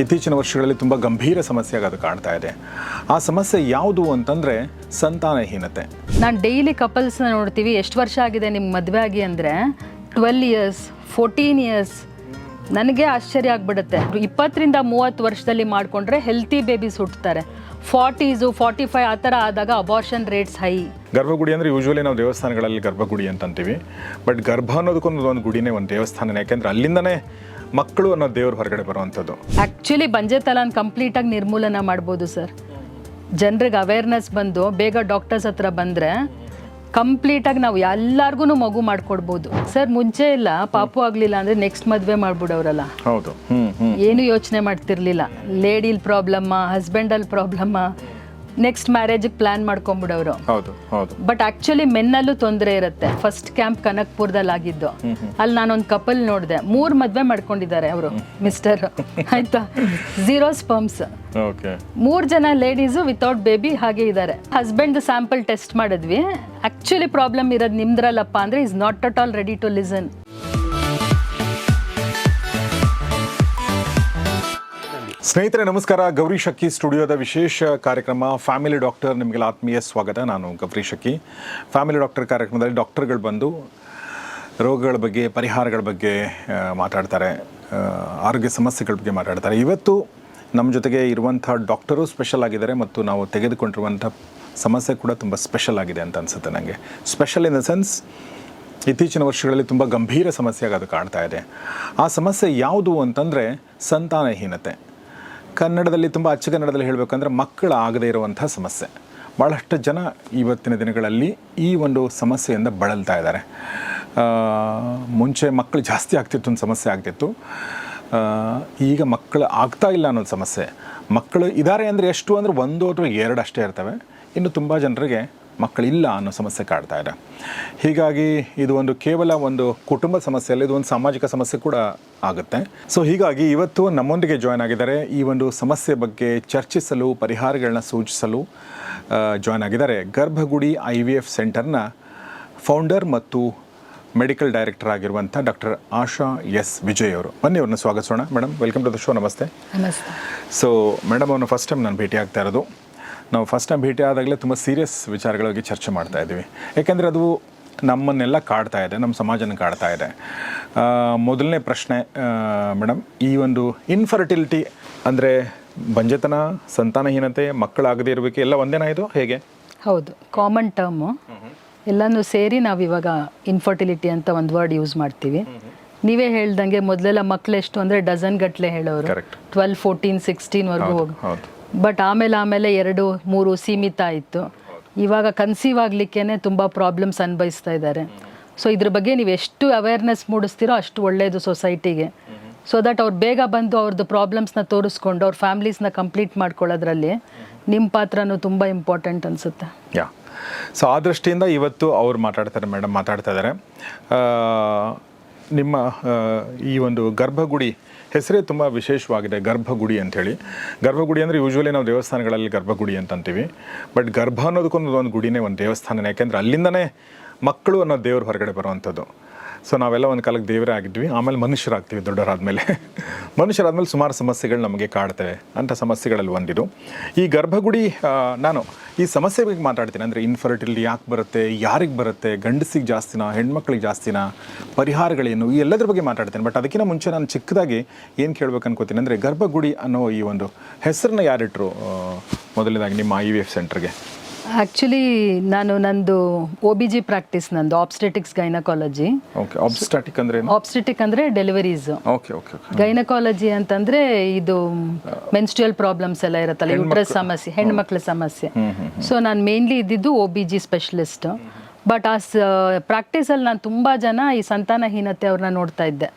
ಇತ್ತೀಚಿನ ವರ್ಷಗಳಲ್ಲಿ ತುಂಬ ಗಂಭೀರ ಸಮಸ್ಯೆಯಾಗಿ ಅದು ಕಾಣ್ತಾ ಇದೆ. ಆ ಸಮಸ್ಯೆ ಯಾವುದು ಅಂತಂದರೆ ಸಂತಾನಹೀನತೆ. ನಾನು ಡೈಲಿ ಕಪಲ್ಸ್ನ ನೋಡ್ತೀವಿ ಎಷ್ಟು ವರ್ಷ ಆಗಿದೆ ನಿಮ್ಮ ಮದುವೆ ಆಗಿ ಅಂದರೆ ಟ್ವೆಲ್ ಇಯರ್ಸ್ ಫೋರ್ಟೀನ್ ಇಯರ್ಸ್ ನನಗೆ ಆಶ್ಚರ್ಯ ಆಗ್ಬಿಡುತ್ತೆ. ಇಪ್ಪತ್ತರಿಂದ ಮೂವತ್ತು ವರ್ಷದಲ್ಲಿ ಮಾಡಿಕೊಂಡ್ರೆ ಹೆಲ್ತಿ ಬೇಬೀಸ್ ಹುಟ್ಟುತ್ತಾರೆ ಫಾರ್ಟೀಸು ಫಾರ್ಟಿ ಫೈವ್ ಆ ಥರ ಆದಾಗ ಅಬಾರ್ಷನ್ ರೇಟ್ಸ್ ಹೈ ಗರ್ಭಗುಡಿ ಅಂದರೆ ಯೂಶ್ವಲಿ ನಾವು ದೇವಸ್ಥಾನಗಳಲ್ಲಿ ಗರ್ಭಗುಡಿ ಅಂತ ಅಂತೀವಿ ಬಟ್ ಗರ್ಭ ಅನ್ನೋದಕ್ಕೊಂದು ಒಂದು ಗುಡಿನೇ ಒಂದು ದೇವಸ್ಥಾನನೇ. ಯಾಕೆಂದರೆ ಅಲ್ಲಿಂದನೇ ಮಕ್ಕಳು ಅನ್ನೋ ದೇವ್ರ ಹೊರಗಡೆ ಬರುವಂಥದ್ದು. ಆ್ಯಕ್ಚುಲಿ ಬಂಜೆ ತಲಾನ್ ಕಂಪ್ಲೀಟಾಗಿ ನಿರ್ಮೂಲನ ಮಾಡ್ಬೋದು ಸರ್ ಜನರಿಗೆ ಅವೇರ್ನೆಸ್ ಬಂದು ಬೇಗ ಡಾಕ್ಟರ್ಸ್ ಹತ್ರ ಬಂದರೆ ಕಂಪ್ಲೀಟಾಗಿ ನಾವು ಎಲ್ಲರಿಗೂ ಮಗು ಮಾಡ್ಕೊಡ್ಬೋದು. ಸರ್ ಮುಂಚೆ ಇಲ್ಲ ಪಾಪು ಆಗಲಿಲ್ಲ ಅಂದರೆ ನೆಕ್ಸ್ಟ್ ಮದುವೆ ಮಾಡ್ಬಿಡೋರಲ್ಲ. ಹೌದು. ಏನು ಯೋಚನೆ ಮಾಡ್ತಿರ್ಲಿಲ್ಲ. ಲೇಡಿಲ್ ಪ್ರಾಬ್ಲಮ್ಮ ಹಸ್ಬೆಂಡಲ್ಲಿ ಪ್ರಾಬ್ಲಮ್ಮ ನೆಕ್ಸ್ಟ್ ಮ್ಯಾರೇಜಿಗೆ ಪ್ಲಾನ್ ಹೌದು ಹೌದು. ಬಟ್ ಆಕ್ಚುಲಿ ಮೆನ್ನಲ್ಲೂ ತೊಂದರೆ ಇರುತ್ತೆ. ಫಸ್ಟ್ ಕ್ಯಾಂಪ್ ಕನಕ್ಪುರದಲ್ಲಿ ಆಗಿದ್ದು. ಅಲ್ಲಿ ನಾನೊಂದು ಕಪಲ್ ನೋಡಿದೆ. ಮೂರು ಮದುವೆ ಮಾಡ್ಕೊಂಡಿದ್ದಾರೆ ಅವರು ಮಿಸ್ಟರ್ ಆಯ್ತಾ? ಝೀರೋ ಸ್ಪಮ್ಸ್ ಮೂರ್ ಮೂರು ಜನ ಲೇಡೀಸ್ ವಿತೌಟ್ ಬೇಬಿ ಹಾಗೆ ಇದ್ದಾರೆ. ಹಸ್ಬೆಂಡ್ ಸ್ಯಾಂಪಲ್ ಟೆಸ್ಟ್ ಮಾಡಿದ್ವಿ. ಆಕ್ಚುಲಿ ಪ್ರಾಬ್ಲಮ್ ಇರೋದು ನಿಮ್ದ್ರಲ್ಲಪ್ಪ ಅಂದ್ರೆ is not at all ready to listen ಸ್ನೇಹಿತರೆ, ನಮಸ್ಕಾರ. ಗೌರಿ ಶಕ್ಕಿ ಸ್ಟುಡಿಯೋದ ವಿಶೇಷ ಕಾರ್ಯಕ್ರಮ ಫ್ಯಾಮಿಲಿ ಡಾಕ್ಟರ್ ನಿಮಗೆಲ್ಲ ಆತ್ಮೀಯ ಸ್ವಾಗತ. ನಾನು ಗೌರಿ ಶಕ್ಕಿ ಫ್ಯಾಮಿಲಿ ಡಾಕ್ಟರ್ ಕಾರ್ಯಕ್ರಮದಲ್ಲಿ ಡಾಕ್ಟರ್ಗಳು ಬಂದು ರೋಗಗಳ ಬಗ್ಗೆ, ಪರಿಹಾರಗಳ ಬಗ್ಗೆ ಮಾತಾಡ್ತಾರೆ. ಆರೋಗ್ಯ ಸಮಸ್ಯೆಗಳ ಬಗ್ಗೆ ಮಾತಾಡ್ತಾರೆ. ಇವತ್ತು ನಮ್ಮ ಜೊತೆಗೆ ಇರುವಂಥ ಡಾಕ್ಟರು ಸ್ಪೆಷಲ್ ಆಗಿದ್ದಾರೆ ಮತ್ತು ನಾವು ತೆಗೆದುಕೊಂಡಿರುವಂಥ ಸಮಸ್ಯೆ ಕೂಡ ತುಂಬ ಸ್ಪೆಷಲ್ ಆಗಿದೆ ಅಂತ ಅನಿಸುತ್ತೆ ನನಗೆ. ಸ್ಪೆಷಲ್ ಇನ್ ದ ಸೆನ್ಸ್ ಇತ್ತೀಚಿನ ವರ್ಷಗಳಲ್ಲಿ ತುಂಬ ಗಂಭೀರ ಸಮಸ್ಯೆಯಾಗಿ ಅದು ಕಾಣ್ತಾ ಇದೆ. ಆ ಸಮಸ್ಯೆ ಯಾವುದು ಅಂತಂದರೆ ಸಂತಾನಹೀನತೆ. ಕನ್ನಡದಲ್ಲಿ ತುಂಬ ಅಚ್ಚಗನ್ನಡದಲ್ಲಿ ಹೇಳಬೇಕಂದ್ರೆ ಮಕ್ಕಳು ಆಗದೇ ಇರುವಂಥ ಸಮಸ್ಯೆ. ಭಾಳಷ್ಟು ಜನ ಇವತ್ತಿನ ದಿನಗಳಲ್ಲಿ ಈ ಒಂದು ಸಮಸ್ಯೆಯಿಂದ ಬಳಲ್ತಾ ಇದ್ದಾರೆ. ಮುಂಚೆ ಮಕ್ಕಳು ಜಾಸ್ತಿ ಆಗ್ತಿತ್ತು ಒಂದು ಸಮಸ್ಯೆ ಆಗ್ತಿತ್ತು. ಈಗ ಮಕ್ಕಳು ಆಗ್ತಾ ಇಲ್ಲ ಅನ್ನೋದು ಸಮಸ್ಯೆ. ಮಕ್ಕಳು ಇದ್ದಾರೆ ಅಂದರೆ ಎಷ್ಟು? ಅಂದರೆ ಒಂದು ಅಥವಾ ಎರಡು ಅಷ್ಟೇ ಇರ್ತವೆ. ಇನ್ನು ತುಂಬ ಜನರಿಗೆ ಮಕ್ಕಳಿಲ್ಲ ಅನ್ನೋ ಸಮಸ್ಯೆ ಕಾಡ್ತಾ ಇದೆ. ಹೀಗಾಗಿ ಇದು ಒಂದು ಕೇವಲ ಒಂದು ಕುಟುಂಬ ಸಮಸ್ಯೆ ಅಲ್ಲ ಇದು ಒಂದು ಸಾಮಾಜಿಕ ಸಮಸ್ಯೆ ಕೂಡ ಆಗುತ್ತೆ. ಸೊ ಹೀಗಾಗಿ ಇವತ್ತು ನಮ್ಮೊಂದಿಗೆ ಜಾಯ್ನ್ ಆಗಿದ್ದಾರೆ. ಈ ಒಂದು ಸಮಸ್ಯೆ ಬಗ್ಗೆ ಚರ್ಚಿಸಲು ಪರಿಹಾರಗಳನ್ನ ಸೂಚಿಸಲು ಜಾಯ್ನ್ ಆಗಿದ್ದಾರೆ. ಗರ್ಭಗುಡಿ ಐ ವಿ ಎಫ್ ಸೆಂಟರ್ನ ಫೌಂಡರ್ ಮತ್ತು ಮೆಡಿಕಲ್ ಡೈರೆಕ್ಟರ್ ಆಗಿರುವಂಥ ಡಾಕ್ಟರ್ ಆಶಾ ಎಸ್ ವಿಜಯ್ ಅವರು. ಬನ್ನಿ ಅವ್ರನ್ನ ಸ್ವಾಗತಿಸೋಣ. Madam welcome to the show ನಮಸ್ತೆ. ಸೊ ಮೇಡಮ್ ಅವ್ರನ್ನ ಫಸ್ಟ್ ಟೈಮ್ ನಾನು ಭೇಟಿ ಆಗ್ತಾ ಇರೋದು. ನಾವು ಫಸ್ಟ್ ಟೈಮ್ ಭೇಟಿ ಆದಾಗಲೇ ತುಂಬ ಸೀರಿಯಸ್ ವಿಚಾರಗಳ ಬಗ್ಗೆ ಚರ್ಚೆ ಮಾಡ್ತಾ ಇದ್ದೀವಿ. ಯಾಕೆಂದರೆ ಅದು ನಮ್ಮನ್ನೆಲ್ಲ ಕಾಡ್ತಾ ಇದೆ ನಮ್ಮ ಸಮಾಜನ ಕಾಡ್ತಾ ಇದೆ. ಮೊದಲನೇ ಪ್ರಶ್ನೆ ಮೇಡಮ್ ಈ ಒಂದು ಇನ್ಫರ್ಟಿಲಿಟಿ ಅಂದರೆ ಬಂಜೆತನ ಸಂತಾನಹೀನತೆ ಮಕ್ಕಳಾಗದೇ ಇರಬೇಕು ಎಲ್ಲ ಒಂದೇನಾ ಇದು? ಹೇಗೆ? ಹೌದು ಕಾಮನ್ ಟರ್ಮು ಎಲ್ಲನೂ ಸೇರಿ ನಾವು ಇವಾಗ ಇನ್ಫರ್ಟಿಲಿಟಿ ಅಂತ ಒಂದು ವರ್ಡ್ ಯೂಸ್ ಮಾಡ್ತೀವಿ. ನೀವೇ ಹೇಳ್ದಂಗೆ ಮೊದಲೆಲ್ಲ ಮಕ್ಕಳೆಷ್ಟು ಎಷ್ಟು ಅಂದರೆ ಡಜನ್ ಗಟ್ಟಲೆ ಹೇಳೋರು. ಟ್ವೆಲ್ ಫೋರ್ಟೀನ್ ಸಿಕ್ಸ್ಟೀನ್ವರೆಗೂ ಹೋಗಿ ಹೌದು. ಬಟ್ ಆಮೇಲೆ ಆಮೇಲೆ ಎರಡು, ಮೂರು ಸೀಮಿತ ಆಯಿತು ಇವಾಗ ಕನ್ಸೀವ್ ಆಗಲಿಕ್ಕೇ ತುಂಬ ಪ್ರಾಬ್ಲಮ್ಸ್ ಅನುಭವಿಸ್ತಾ ಇದ್ದಾರೆ. ಸೊ ಇದ್ರ ಬಗ್ಗೆ ನೀವು ಎಷ್ಟು ಅವೇರ್ನೆಸ್ ಮೂಡಿಸ್ತೀರೋ ಅಷ್ಟು ಒಳ್ಳೆಯದು ಸೊಸೈಟಿಗೆ ಸೊ ದಟ್ ಅವ್ರು ಬೇಗ ಬಂದು ಅವ್ರದ್ದು ಪ್ರಾಬ್ಲಮ್ಸ್ನ ತೋರಿಸ್ಕೊಂಡು ಅವ್ರ ಫ್ಯಾಮ್ಲೀಸ್ನ ಕಂಪ್ಲೀಟ್ ಮಾಡ್ಕೊಳ್ಳೋದ್ರಲ್ಲಿ ನಿಮ್ಮ ಪಾತ್ರನೂ ತುಂಬ ಇಂಪಾರ್ಟೆಂಟ್ ಅನಿಸುತ್ತೆ. ಯಾ ಸೊ ಆ ದೃಷ್ಟಿಯಿಂದ ಇವತ್ತು ಅವ್ರು ಮಾತಾಡ್ತಾರೆ ಮೇಡಮ್ ಮಾತಾಡ್ತಾ ಇದ್ದಾರೆ. ನಿಮ್ಮ ಈ ಒಂದು ಗರ್ಭಗುಡಿ ಹೆಸರೇ ತುಂಬ ವಿಶೇಷವಾಗಿದೆ ಗರ್ಭಗುಡಿ ಅಂಥೇಳಿ. ಗರ್ಭಗುಡಿ ಅಂದರೆ ಯೂಶ್ವಲಿ ನಾವು ದೇವಸ್ಥಾನಗಳಲ್ಲಿ ಗರ್ಭಗುಡಿ ಅಂತ ಅಂತೀವಿ. ಬಟ್ ಗರ್ಭ ಅನ್ನೋದಕ್ಕೊಂದು ಒಂದು ಗುಡಿನೇ ಒಂದು ದೇವಸ್ಥಾನನೇ. ಯಾಕೆಂದ್ರೆ ಅಲ್ಲಿಂದನೇ ಮಕ್ಕಳು ಅನ್ನೋ ದೇವ್ರ ಹೊರಗಡೆ ಬರುವಂಥದ್ದು. ಸೊ ನಾವೆಲ್ಲ ಒಂದು ಕಾಲಕ್ಕೆ ದೇವರೇ ಆಗಿದ್ವಿ. ಆಮೇಲೆ ಮನುಷ್ಯರಾಗ್ತೀವಿ, ದೊಡ್ಡವರಾದ್ಮೇಲೆ. ಮನುಷ್ಯರಾದ್ಮೇಲೆ ಸುಮಾರು ಸಮಸ್ಯೆಗಳು ನಮಗೆ ಕಾಡ್ತವೆ ಅಂಥ ಸಮಸ್ಯೆಗಳಲ್ಲಿ ಒಂದಿದು. ಈ ಗರ್ಭಗುಡಿ ನಾನು ಈ ಸಮಸ್ಯೆ ಬಗ್ಗೆ ಮಾತಾಡ್ತೀನಿ. ಅಂದರೆ ಇನ್ಫರ್ಟಿಲಿಟಿ ಯಾಕೆ ಬರುತ್ತೆ, ಯಾರಿಗೆ ಬರುತ್ತೆ, ಗಂಡಸಿಗೆ ಜಾಸ್ತಿನಾ, ಹೆಣ್ಮಕ್ಳಿಗೆ ಜಾಸ್ತಿನಾ, ಪರಿಹಾರಗಳೇನು, ಈ ಎಲ್ಲದ್ರ ಬಗ್ಗೆ ಮಾತಾಡ್ತೀನಿ. ಬಟ್ ಅದಕ್ಕಿಂತ ಮುಂಚೆ ನಾನು ಚಿಕ್ಕದಾಗಿ ಏನು ಕೇಳ್ಬೇಕು ಅನ್ಕೋತೀನಿ ಅಂದರೆ ಗರ್ಭಗುಡಿ ಅನ್ನೋ ಈ ಒಂದು ಹೆಸರನ್ನ ಯಾರಿಟ್ರು ಮೊದಲನೇದಾಗಿ ನಿಮ್ಮ ಐ ವಿ ಎಫ್ ಸೆಂಟರ್ಗೆ ಆ್ಯಕ್ಚುಲಿ ನಾನು ನಂದು ಒ ಬಿ ಜಿ ಪ್ರಾಕ್ಟೀಸ್ ನಂದು ಆಬ್ಸ್ಟೆಟಿಕ್ಸ್ ಗೈನಕಾಲಜಿ ಓಕೆ ಆಬ್ಸ್ಟಾಟಿಕ್ ಅಂದ್ರೆ ಏನು? ಆಬ್ಸ್ಟೆಟಿಕ್ ಅಂದರೆ deliveries okay okay okay gynaecology ಅಂತಂದ್ರೆ ಇದು ಮೆನ್ಸ್ಟ್ರಿಯಲ್ ಪ್ರಾಬ್ಲಮ್ಸ್ ಎಲ್ಲ ಇರುತ್ತಲ್ಲ ಯುಟ್ರಸ್ ಸಮಸ್ಯೆ ಹೆಣ್ಮಕ್ಳ ಸಮಸ್ಯೆ. ಸೊ ನಾನು ಮೇನ್ಲಿ ಇದ್ದಿದ್ದು O B G specialist but ಆ ಪ್ರಾಕ್ಟೀಸಲ್ಲಿ ನಾನು ತುಂಬ ಜನ ಈ ಸಂತಾನಹೀನತೆ ಅವ್ರನ್ನ ನೋಡ್ತಾ ಇದ್ದೆ.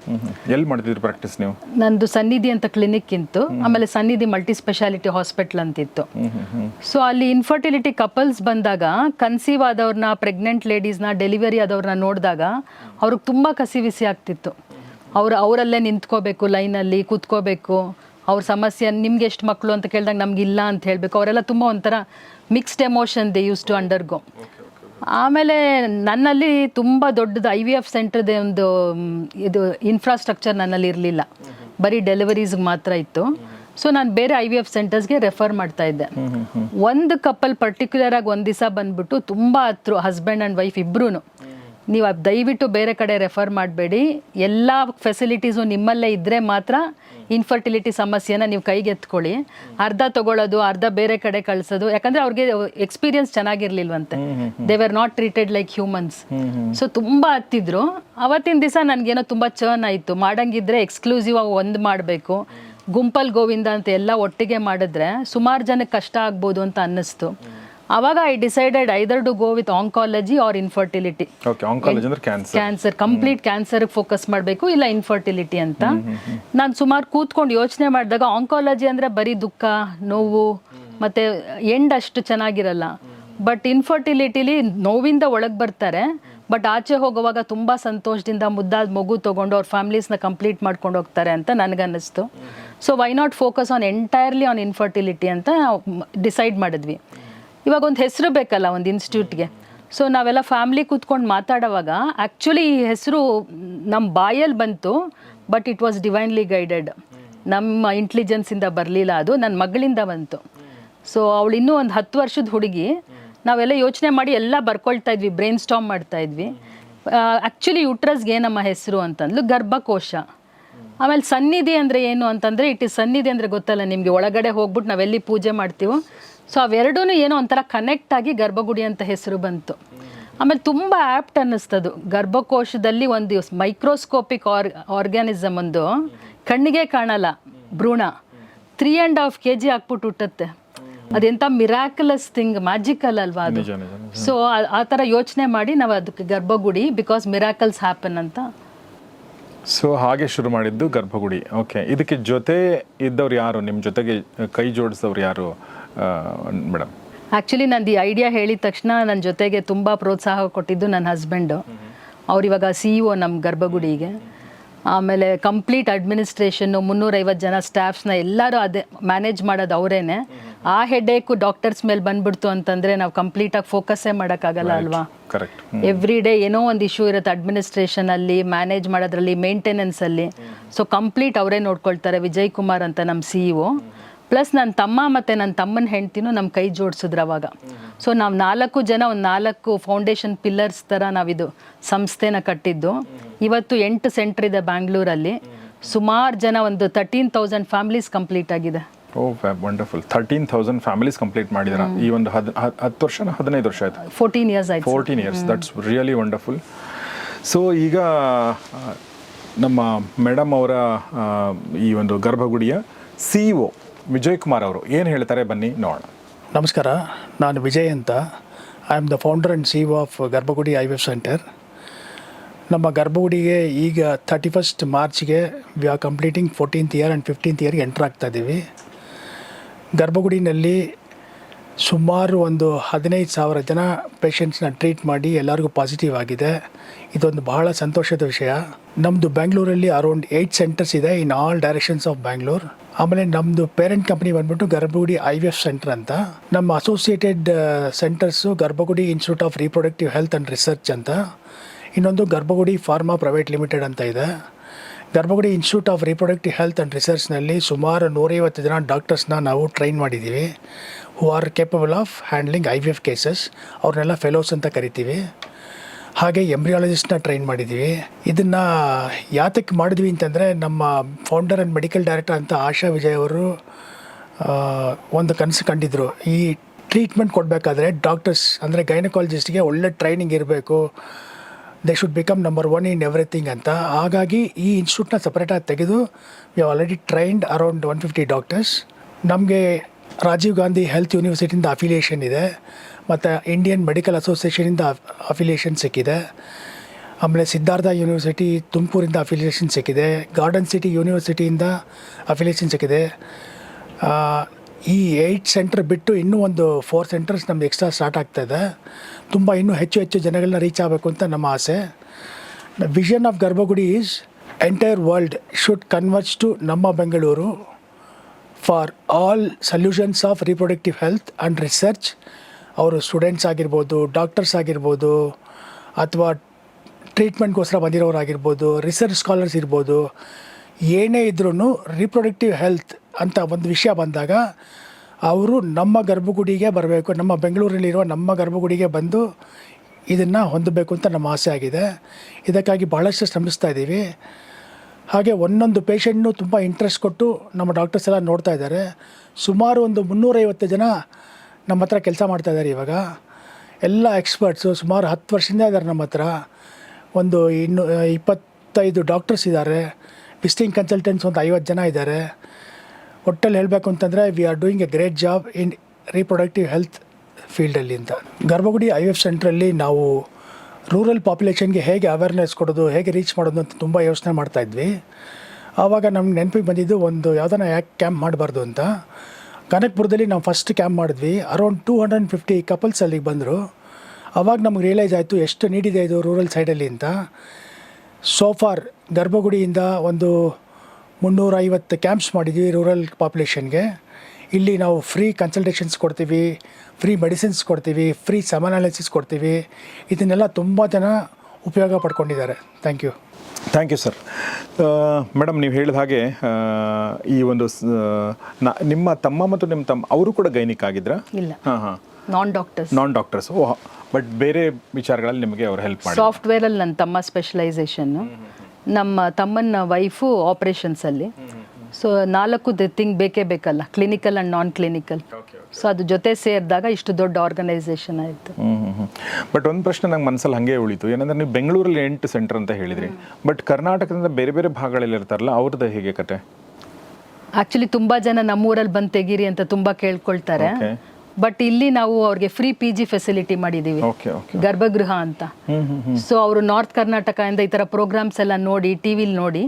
ಎಲ್ಲಿ ಮಾಡ್ತಿದ್ರು ಪ್ರಾಕ್ಟೀಸ್ ನೀವು? ನಂದು ಸನ್ನಿಧಿ ಅಂತ ಕ್ಲಿನಿಕ್ ಇತ್ತು. ಆಮೇಲೆ ಸನ್ನಿಧಿ ಮಲ್ಟಿ ಸ್ಪೆಷಾಲಿಟಿ ಹಾಸ್ಪಿಟಲ್ ಅಂತಿತ್ತು ಸೊ ಅಲ್ಲಿ ಇನ್ಫರ್ಟಿಲಿಟಿ ಕಪಲ್ಸ್ ಬಂದಾಗ ಕನ್ಸೀವ್ ಆದವ್ರನ್ನ ಪ್ರೆಗ್ನೆಂಟ್ ಲೇಡೀಸ್ನ ಡೆಲಿವರಿ ಆದವ್ರನ್ನ ನೋಡಿದಾಗ ಅವ್ರಿಗೆ ತುಂಬ ಕಸಿವಿಸಿ ಆಗ್ತಿತ್ತು. ಅವ್ರು ಅವರಲ್ಲೇ ನಿಂತ್ಕೋಬೇಕು ಲೈನಲ್ಲಿ ಕೂತ್ಕೋಬೇಕು. ಅವ್ರ ಸಮಸ್ಯೆ ನಿಮ್ಗೆ ಎಷ್ಟು ಮಕ್ಕಳು ಅಂತ ಕೇಳಿದಾಗ ನಮ್ಗೆ ಇಲ್ಲ ಅಂತ ಹೇಳಬೇಕು. ಅವರೆಲ್ಲ ತುಂಬ ಒಂಥರ mixed emotion they used to undergo ಆಮೇಲೆ ನನ್ನಲ್ಲಿ ತುಂಬ ದೊಡ್ಡದು ಐ ವಿ ಎಫ್ ಸೆಂಟ್ರದ ಒಂದು ಇದು ಇನ್ಫ್ರಾಸ್ಟ್ರಕ್ಚರ್ ನನ್ನಲ್ಲಿ ಇರಲಿಲ್ಲ. ಬರೀ ಡೆಲಿವರೀಸ್ಗೆ ಮಾತ್ರ ಇತ್ತು. ಸೊ ನಾನು ಬೇರೆ ಐ ವಿ ಎಫ್ ಸೆಂಟರ್ಸ್ಗೆ ರೆಫರ್ ಮಾಡ್ತಾ ಇದ್ದೆ. ಒಂದು ಕಪಲ್ ಪರ್ಟಿಕ್ಯುಲರ್ ಆಗಿ ಒಂದು ದಿವಸ ಬಂದ್ಬಿಟ್ಟು ತುಂಬ ಹತ್ರ ಹಸ್ಬೆಂಡ್ ಆ್ಯಂಡ್ ವೈಫ್ ಇಬ್ರು ನೀವು ಅದ್ ದಯವಿಟ್ಟು ಬೇರೆ ಕಡೆ ರೆಫರ್ ಮಾಡಬೇಡಿ. ಎಲ್ಲ ಫೆಸಿಲಿಟೀಸು ನಿಮ್ಮಲ್ಲೇ ಇದ್ದರೆ ಮಾತ್ರ ಇನ್ಫರ್ಟಿಲಿಟಿ ಸಮಸ್ಯೆನ ನೀವು ಕೈಗೆತ್ಕೊಳ್ಳಿ. ಅರ್ಧ ತಗೊಳ್ಳೋದು ಅರ್ಧ ಬೇರೆ ಕಡೆ ಕಳಿಸೋದು. ಯಾಕಂದರೆ ಅವ್ರಿಗೆ experience ಚೆನ್ನಾಗಿರ್ಲಿಲ್ವಂತೆ. They were not treated like humans so ತುಂಬ ಹತ್ತಿದ್ರು. ಅವತ್ತಿನ ದಿವಸ ನನಗೇನೋ ತುಂಬ ಚರ್ನ್ ಆಯಿತು. ಮಾಡಂಗಿದ್ರೆ ಎಕ್ಸ್ಕ್ಲೂಸಿವ್ ಆಗಿ ಒಂದು ಮಾಡಬೇಕು. ಗುಂಪಲ್ ಗೋವಿಂದ ಅಂತ ಎಲ್ಲ ಒಟ್ಟಿಗೆ ಮಾಡಿದ್ರೆ ಸುಮಾರು ಜನಕ್ಕೆ ಕಷ್ಟ ಆಗ್ಬೋದು ಅಂತ ಅನ್ನಿಸ್ತು. ಆವಾಗ I decided either to go with oncology or infertility okay oncology ಅಂದ್ರೆ cancer cancer complete cancer focus ಮಾಡಬೇಕು ಇಲ್ಲ ಇನ್ಫರ್ಟಿಲಿಟಿ ಅಂತ. ನಾನು ಸುಮಾರು ಕೂತ್ಕೊಂಡು ಯೋಚನೆ ಮಾಡಿದಾಗ ಆಂಕಾಲಜಿ ಅಂದರೆ ಬರೀ ದುಃಖ ನೋವು ಮತ್ತೆ ಎಂಡ್ ಅಷ್ಟು ಚೆನ್ನಾಗಿರಲ್ಲ. ಬಟ್ ಇನ್ಫರ್ಟಿಲಿಟಿಲಿ ನೋವಿಂದ ಒಳಗೆ ಬರ್ತಾರೆ ಬಟ್ ಆಚೆ ಹೋಗುವಾಗ ತುಂಬ ಸಂತೋಷದಿಂದ ಮುದ್ದಾದ ಮಗು ತೊಗೊಂಡು ಅವ್ರ ಫ್ಯಾಮ್ಲೀಸ್ನ ಕಂಪ್ಲೀಟ್ ಮಾಡ್ಕೊಂಡು ಹೋಗ್ತಾರೆ ಅಂತ ನನಗನ್ನಿಸ್ತು. So why not focus on entirely on infertility ಅಂತ ಡಿಸೈಡ್ ಮಾಡಿದ್ವಿ. ಇವಾಗ ಒಂದು ಹೆಸರು ಬೇಕಲ್ಲ ಒಂದು ಇನ್ಸ್ಟಿಟ್ಯೂಟ್ಗೆ. ಸೊ ನಾವೆಲ್ಲ ಫ್ಯಾಮ್ಲಿ ಕೂತ್ಕೊಂಡು ಮಾತಾಡೋವಾಗ ಆ್ಯಕ್ಚುಲಿ ಈ ಹೆಸರು ನಮ್ಮ ಬಾಯಲ್ಲಿ ಬಂತು but it was divinely guided ನಮ್ಮ ಇಂಟೆಲಿಜೆನ್ಸಿಂದ ಬರಲಿಲ್ಲ ಅದು ನನ್ನ ಮಗಳಿಂದ ಬಂತು. ಸೊ ಅವಳು ಇನ್ನೂ ಒಂದು ಹತ್ತು ವರ್ಷದ ಹುಡುಗಿ. ನಾವೆಲ್ಲ ಯೋಚನೆ ಮಾಡಿ ಎಲ್ಲ ಬರ್ಕೊಳ್ತಾ ಇದ್ವಿ ಬ್ರೈನ್ ಸ್ಟಾಮ್ ಮಾಡ್ತಾ ಇದ್ವಿ. ಆ್ಯಕ್ಚುಲಿ ಯುಟ್ರಸ್ಗೆ ನಮ್ಮ ಹೆಸರು ಅಂತಂದ್ಲು, ಗರ್ಭಕೋಶ. ಆಮೇಲೆ ಸನ್ನಿಧಿ ಅಂದರೆ ಏನು ಅಂತಂದರೆ ಇಟ್ ಇಸ್ ಸನ್ನಿಧಿ ಅಂದರೆ ಗೊತ್ತಲ್ಲ ನಿಮಗೆ, ಒಳಗಡೆ ಹೋಗ್ಬಿಟ್ಟು ನಾವೆಲ್ಲಿ ಪೂಜೆ ಮಾಡ್ತೀವೋ ಸೊ ಅವೆರಡೂ ಏನೋ ಒಂಥರ ಕನೆಕ್ಟ್ ಆಗಿ ಗರ್ಭಗುಡಿ ಅಂತ ಹೆಸರು ಬಂತು. ಆಮೇಲೆ ತುಂಬ ಆ್ಯಪ್ಟ್ ಅನ್ನಿಸ್ತದು. ಗರ್ಭಕೋಶದಲ್ಲಿ ಒಂದು ಮೈಕ್ರೋಸ್ಕೋಪಿಕ್ ಆರ್ ಆರ್ಗ್ಯಾನಿಸಮ್ ಒಂದು ಕಣ್ಣಿಗೆ ಕಾಣಲ್ಲ ಭ್ರೂಣ. Three and half K G ಹಾಕ್ಬಿಟ್ಟು ಹುಟ್ಟುತ್ತೆ. ಅದೆಂಥ ಮಿರಾಕಲಸ್ ಥಿಂಗ್ ಮ್ಯಾಜಿಕಲ್ ಅಲ್ವಾ ಅದು. ಸೊ ಆ ಥರ ಯೋಚನೆ ಮಾಡಿ ನಾವು ಅದಕ್ಕೆ ಗರ್ಭಗುಡಿ ಬಿಕಾಸ್ ಮಿರಾಕಲ್ಸ್ ಹ್ಯಾಪನ್ ಅಂತ. ಸೊ ಹಾಗೆ ಶುರು ಮಾಡಿದ್ದು ಗರ್ಭಗುಡಿ. ಓಕೆ ಇದಕ್ಕೆ ಜೊತೆ ಇದ್ದವ್ರು ಯಾರು? ನಿಮ್ಮ ಜೊತೆಗೆ ಕೈ ಜೋಡಿಸಿದವ್ರು ಯಾರು? ಮೇಡಮ್. ಆ್ಯಕ್ಚುಲಿ ನಂದು ಈ ಐಡಿಯಾ ಹೇಳಿದ ತಕ್ಷಣ ನನ್ನ ಜೊತೆಗೆ ತುಂಬ ಪ್ರೋತ್ಸಾಹ ಕೊಟ್ಟಿದ್ದು ನನ್ನ ಹಸ್ಬೆಂಡು ಅವ್ರು ಇವಾಗ ಸಿ ಇ ಒ ನಮ್ಮ ಗರ್ಭಗುಡಿಗೆ. ಆಮೇಲೆ ಕಂಪ್ಲೀಟ್ ಅಡ್ಮಿನಿಸ್ಟ್ರೇಷನ್ನು ಮುನ್ನೂರೈವತ್ತು ಜನ ಸ್ಟಾಫ್ಸ್ನ ಎಲ್ಲರೂ ಅದೇ ಮ್ಯಾನೇಜ್ ಮಾಡೋದು ಅವರೇನೆ. ಆ ಹೆಡ್ಡೇಕು ಡಾಕ್ಟರ್ಸ್ ಮೇಲೆ ಬಂದ್ಬಿಡ್ತು ಅಂತಂದರೆ ನಾವು ಕಂಪ್ಲೀಟಾಗಿ ಫೋಕಸ್ಸೇ ಮಾಡೋಕ್ಕಾಗಲ್ಲ ಅಲ್ವಾ? ಕರೆಕ್ಟ್ ಎವ್ರಿ ಡೇ ಏನೋ ಒಂದು ಇಶ್ಯೂ ಇರುತ್ತೆ ಅಡ್ಮಿನಿಸ್ಟ್ರೇಷನಲ್ಲಿ ಮ್ಯಾನೇಜ್ ಮಾಡೋದ್ರಲ್ಲಿ ಮೇಂಟೆನೆನ್ಸಲ್ಲಿ ಸೊ ಕಂಪ್ಲೀಟ್ ಅವರೇ ನೋಡ್ಕೊಳ್ತಾರೆ ವಿಜಯ್ ಕುಮಾರ್ ಅಂತ ನಮ್ಮ ಸಿ ಇ ಒ ಪ್ಲಸ್ ನನ್ನ ತಮ್ಮ ಮತ್ತು ನನ್ನ ತಮ್ಮನ ಹೆಂಡ್ತಿನೂ ನಮ್ಮ ಕೈ ಜೋಡಿಸಿದ್ರು ಅವಾಗ. ಸೊ ನಾವು ನಾಲ್ಕು ಜನ ಒಂದು ನಾಲ್ಕು ಫೌಂಡೇಶನ್ ಪಿಲ್ಲರ್ಸ್ ಥರ ನಾವಿದು ಸಂಸ್ಥೆನ ಕಟ್ಟಿದ್ದು. ಇವತ್ತು ಎಂಟು ಸೆಂಟ್ರ್ ಇದೆ ಬ್ಯಾಂಗ್ಳೂರಲ್ಲಿ. ಸುಮಾರು ಜನ ಒಂದು ತರ್ಟೀನ್ ತೌಸಂಡ್ ಫ್ಯಾಮಿಲೀಸ್ ಕಂಪ್ಲೀಟ್ ಆಗಿದೆ. ಓ wonderful thirteen thousand families complete ಮಾಡಿದ್ರ ಈ ಒಂದು ಹದ್ ಹತ್ತು ವರ್ಷ ಹದಿನೈದು ವರ್ಷ ಆಯ್ತು. ಫೋರ್ಟೀನ್ ಇಯರ್ಸ್ ಆಯ್ತು. Fourteen years that's really wonderful so ಈಗ ನಮ್ಮ ಮೇಡಮ್ ಅವರ ಈ ಒಂದು ಗರ್ಭಗುಡಿಯ ಸಿ ಒ ವಿಜಯ್ ಕುಮಾರ್ ಅವರು ಏನು ಹೇಳ್ತಾರೆ ಬನ್ನಿ ನೋಡೋಣ. ನಮಸ್ಕಾರ, ನಾನು ವಿಜಯ್ ಅಂತ. I am the founder and C of Garbhagudi I V centre ನಮ್ಮ ಗರ್ಭಗುಡಿಗೆ ಈಗ thirty first ಮಾರ್ಚ್ಗೆ we are completing fourteenth year and fifteenth ಇಯರ್ಗೆ ಎಂಟ್ರ್ ಆಗ್ತಾ ಇದ್ದೀವಿ ಗರ್ಭಗುಡಿನಲ್ಲಿ ಸುಮಾರು ಒಂದು ಹದಿನೈದು ಸಾವಿರ ಜನ ಪೇಷಂಟ್ಸ್ನ ಟ್ರೀಟ್ ಮಾಡಿ ಎಲ್ಲರಿಗೂ ಪಾಸಿಟಿವ್ ಆಗಿದೆ. ಇದೊಂದು ಬಹಳ ಸಂತೋಷದ ವಿಷಯ. ನಮ್ಮದು ಬ್ಯಾಂಗ್ಳೂರಲ್ಲಿ ಅರೌಂಡ್ ಏಯ್ಟ್ ಸೆಂಟರ್ಸ್ ಇದೆ in all directions of Bangalore ಆಮೇಲೆ ನಮ್ಮದು ಪೇರೆಂಟ್ ಕಂಪ್ನಿ ಬಂದ್ಬಿಟ್ಟು ಗರ್ಭಗುಡಿ ಐ ವಿ ಎಫ್ ಸೆಂಟರ್ ಅಂತ. ನಮ್ಮ associated centres Garbhagudi institute of reproductive health and research ಅಂತ. ಇನ್ನೊಂದು ಗರ್ಭಗುಡಿ ಫಾರ್ಮಾ ಪ್ರೈವೇಟ್ ಲಿಮಿಟೆಡ್ ಅಂತ ಇದೆ. Garbhagudi institute of reproductive health and ರಿಸರ್ಚ್ನಲ್ಲಿ ಸುಮಾರು ನೂರೈವತ್ತು ಜನ ಡಾಕ್ಟರ್ಸ್ನ ನಾವು ಟ್ರೈನ್ ಮಾಡಿದ್ದೀವಿ who are capable of handling I V F cases ಅವ್ರನ್ನೆಲ್ಲ ಫೆಲೋಸ್ ಅಂತ ಕರಿತೀವಿ. ಹಾಗೆ ಎಂಬ್ರಿಯಾಲಜಿಸ್ಟ್ನ ಟ್ರೈನ್ ಮಾಡಿದ್ದೀವಿ ಇದನ್ನು ಯಾತಕ್ಕೆ ಮಾಡಿದ್ವಿ ಅಂತಂದರೆ ನಮ್ಮ ಫೌಂಡರ್ ಆ್ಯಂಡ್ ಮೆಡಿಕಲ್ ಡೈರೆಕ್ಟರ್ ಅಂತ ಆಶಾ ವಿಜಯ್ ಅವರು ಒಂದು ಕನಸು ಕಂಡಿದ್ರು. ಈ ಟ್ರೀಟ್ಮೆಂಟ್ ಕೊಡಬೇಕಾದ್ರೆ ಡಾಕ್ಟರ್ಸ್ ಅಂದರೆ ಗೈನಕಾಲಜಿಸ್ಟ್ಗೆ ಒಳ್ಳೆ ಟ್ರೈನಿಂಗ್ ಇರಬೇಕು. They should become number one in everything ಅಂತ. ಹಾಗಾಗಿ ಈ ಇನ್ಸ್ಟಿಟ್ಯೂಟ್ನ ಸಪ್ರೇಟಾಗಿ ತೆಗೆದು we already trained around one fifty doctors ನಮಗೆ ರಾಜೀವ್ ಗಾಂಧಿ ಹೆಲ್ತ್ ಯೂನಿವರ್ಸಿಟಿಯಿಂದ ಅಫಿಲಿಯೇಷನ್ ಇದೆ, ಮತ್ತು ಇಂಡಿಯನ್ ಮೆಡಿಕಲ್ ಅಸೋಸಿಯೇಷನಿಂದ ಅಫಿಲಿಯೇಷನ್ ಸಿಕ್ಕಿದೆ. ಆಮೇಲೆ ಸಿದ್ಧಾರ್ಥ ಯೂನಿವರ್ಸಿಟಿ ತುಮಕೂರಿಂದ ಅಫಿಲಿಯೇಷನ್ ಸಿಕ್ಕಿದೆ. ಗಾರ್ಡನ್ ಸಿಟಿ ಯೂನಿವರ್ಸಿಟಿಯಿಂದ ಅಫಿಲಿಯೇಷನ್ ಸಿಕ್ಕಿದೆ. ಈ ಏಯ್ಟ್ ಸೆಂಟರ್ ಬಿಟ್ಟು ಇನ್ನೂ ಒಂದು ಫೋರ್ ಸೆಂಟರ್ಸ್ ನಮ್ದು ಎಕ್ಸ್ಟ್ರಾ ಸ್ಟಾರ್ಟ್ ಆಗ್ತಾಯಿದೆ ತುಂಬ ಇನ್ನೂ ಹೆಚ್ಚು ಹೆಚ್ಚು ಜನಗಳನ್ನ ರೀಚ್ ಆಗಬೇಕು ಅಂತ ನಮ್ಮ ಆಸೆ. Vision of Garbhagudi is entire world should converge to ನಮ್ಮ Bengaluru for all solutions of reproductive health and research, ಅವರು ಸ್ಟೂಡೆಂಟ್ಸ್ ಆಗಿರ್ಬೋದು, ಡಾಕ್ಟರ್ಸ್ ಆಗಿರ್ಬೋದು, ಅಥವಾ ಟ್ರೀಟ್ಮೆಂಟ್ಗೋಸ್ಕರ ಬಂದಿರೋರಾಗಿರ್ಬೋದು, ರಿಸರ್ಚ್ ಸ್ಕಾಲರ್ಸ್ ಇರ್ಬೋದು, ಏನೇ ಇದ್ರೂ ರಿಪ್ರೊಡಕ್ಟಿವ್ ಹೆಲ್ತ್ ಅಂತ ಒಂದು ವಿಷಯ ಬಂದಾಗ ಅವರು ನಮ್ಮ ಗರ್ಭಗುಡಿಗೆ ಬರಬೇಕು, ನಮ್ಮ ಬೆಂಗಳೂರಲ್ಲಿರುವ ನಮ್ಮ ಗರ್ಭಗುಡಿಗೆ ಬಂದು ಇದನ್ನು ಹೊಂದಬೇಕು ಅಂತ ನಮ್ಮ ಆಸೆ ಆಗಿದೆ. ಇದಕ್ಕಾಗಿ ಬಹಳಷ್ಟು ಶ್ರಮಿಸ್ತಾ ಇದ್ದೀವಿ. ಹಾಗೆ ಒಂದೊಂದು ಪೇಷೆಂಟ್ನು ತುಂಬ ಇಂಟ್ರೆಸ್ಟ್ ಕೊಟ್ಟು ನಮ್ಮ ಡಾಕ್ಟರ್ಸ್ ಎಲ್ಲ ನೋಡ್ತಾ ಇದ್ದಾರೆ. ಸುಮಾರು ಒಂದು ಮುನ್ನೂರೈವತ್ತು ಜನ ನಮ್ಮ ಹತ್ರ ಕೆಲಸ ಮಾಡ್ತಾ ಇದ್ದಾರೆ ಇವಾಗ. ಎಲ್ಲ ಎಕ್ಸ್ಪರ್ಟ್ಸು ಸುಮಾರು ಹತ್ತು ವರ್ಷದಿಂದ ಇದ್ದಾರೆ ನಮ್ಮ ಹತ್ರ. ಒಂದು ಇನ್ನು, ಇಪ್ಪತ್ತೈದು ಡಾಕ್ಟರ್ಸ್ ಇದ್ದಾರೆ. ವಿಸಿಟಿಂಗ್ ಕನ್ಸಲ್ಟೆಂಟ್ಸ್ ಒಂದು ಐವತ್ತು ಜನ ಇದ್ದಾರೆ. ಒಟ್ಟಲ್ಲಿ ಹೇಳಬೇಕು ಅಂತಂದರೆ we are doing a great job in reproductive health ಫೀಲ್ಡಲ್ಲಿ ಅಂತ. ಗರ್ಭಗುಡಿ ಐ ಎಫ್ ಸೆಂಟ್ರಲ್ಲಿ ನಾವು ರೂರಲ್ ಪಾಪ್ಯುಲೇಷನ್ಗೆ ಹೇಗೆ ಅವೇರ್ನೆಸ್ ಕೊಡೋದು, ಹೇಗೆ ರೀಚ್ ಮಾಡೋದು ಅಂತ ತುಂಬ ಯೋಚನೆ ಮಾಡ್ತಾಯಿದ್ವಿ ಆವಾಗ ನಮ್ಗೆ ನೆನಪಿಗೆ ಬಂದಿದ್ದು ಒಂದು ಯಾವುದನ್ನ ಯಾಕೆ ಕ್ಯಾಂಪ್ ಮಾಡಬಾರ್ದು ಅಂತ. ಕನಕ್ಪುರದಲ್ಲಿ ನಾವು ಫಸ್ಟ್ ಕ್ಯಾಂಪ್ ಮಾಡಿದ್ವಿ. Around two hundred fifty couples ಅಲ್ಲಿಗೆ ಬಂದರು. ಆವಾಗ ನಮ್ಗೆ ರಿಯಲೈಸ್ ಆಯಿತು ಎಷ್ಟು ನೀಡಿದೆ ಇದು ರೂರಲ್ ಸೈಡಲ್ಲಿ ಅಂತ. ಸೋಫಾರ್ ಗರ್ಭಗುಡಿಯಿಂದ ಒಂದು ಮುನ್ನೂರೈವತ್ತು ಕ್ಯಾಂಪ್ಸ್ ಮಾಡಿದ್ವಿ ರೂರಲ್ ಪಾಪ್ಯುಲೇಷನ್ಗೆ ಇಲ್ಲಿ ನಾವು ಫ್ರೀ ಕನ್ಸಲ್ಟೇಷನ್ಸ್ ಕೊಡ್ತೀವಿ. ಫ್ರೀ ಮೆಡಿಸಿನ್ಸ್ ಕೊಡ್ತೀವಿ ಫ್ರೀ ಸಮನಾಲಿಸಿಸ್ ಕೊಡ್ತೀವಿ ಇದನ್ನೆಲ್ಲ ತುಂಬ ಜನ ಉಪಯೋಗ ಪಡ್ಕೊಂಡಿದ್ದಾರೆ. Thank you thank you sir madam ನೀವು ಹೇಳಿದ ಹಾಗೆ ಈ ಒಂದು ಸ- ನಾ- ನಿಮ್ಮ ತಮ್ಮ ಮತ್ತು ನಿಮ್ಮ ತಮ್ಮ ಅವರು ಕೂಡ ಗೈನಿಕ್ ಆಗಿದ್ರ? ಇಲ್ಲ. ಹಾಂ ಹಾಂ. Non doctors non doctors oh but ಬೇರೆ ವಿಚಾರಗಳಲ್ಲಿ ನಿಮಗೆ ಅವ್ರು ಹೆಲ್ಪ್ ಮಾಡಿ ಸಾಫ್ಟ್ವೇರಲ್ಲಿ ನನ್ನ ತಮ್ಮ ಸ್ಪೆಷಲೈಸೇಷನ್ನು ನಮ್ಮ ತಮ್ಮನ ವೈಫು ಆಪ್ರೇಷನ್ಸಲ್ಲಿ ಸೊ ನಾಲ್ಕು ತಿಂಗ್ ಬೇಕೇ ಬೇಕಲ್ಲ clinical and non clinical so ಅದು ಜೊತೆ ಸೇರಿದಾಗ ಇಷ್ಟು ದೊಡ್ಡ ಆರ್ಗನೈಸೇಷನ್ ಆಯಿತು. ಬಟ್ ಒಂದು ಪ್ರಶ್ನೆ ನಂಗೆ ಮನಸ್ಸಲ್ಲಿ ಹಾಗೆ ಉಳಿತು. ಏನಂದ್ರೆ ನೀವು ಬೆಂಗಳೂರಲ್ಲಿ ಎಂಟು ಸೆಂಟರ್ ಅಂತ ಹೇಳಿದ್ರಿ. ಬಟ್ ಕರ್ನಾಟಕದಿಂದ ಬೇರೆ ಬೇರೆ ಭಾಗಗಳಲ್ಲಿ ಇರ್ತಾರಲ್ಲ ಅವ್ರದ್ದು ಹೇಗೆ ಕತೆ? ಆ್ಯಕ್ಚುಲಿ ತುಂಬ ಜನ ನಮ್ಮೂರಲ್ಲಿ ಬಂದು ತೆಗೀರಿ ಅಂತ ತುಂಬ ಕೇಳ್ಕೊಳ್ತಾರೆ. ಬಟ್ ಇಲ್ಲಿ ನಾವು ಅವ್ರಿಗೆ ಫ್ರೀ ಪಿ ಜಿ ಫೆಸಿಲಿಟಿ ಮಾಡಿದ್ದೀವಿ ಓಕೆ ಓಕೆ ಗರ್ಭಗೃಹ ಅಂತ. ಸೊ ಅವರು ನಾರ್ತ್ ಕರ್ನಾಟಕದಿಂದ ಈ ಥರ ಪ್ರೋಗ್ರಾಮ್ಸ್ ಎಲ್ಲ ನೋಡಿ ಟಿ ವಿಲಿ ನೋಡಿ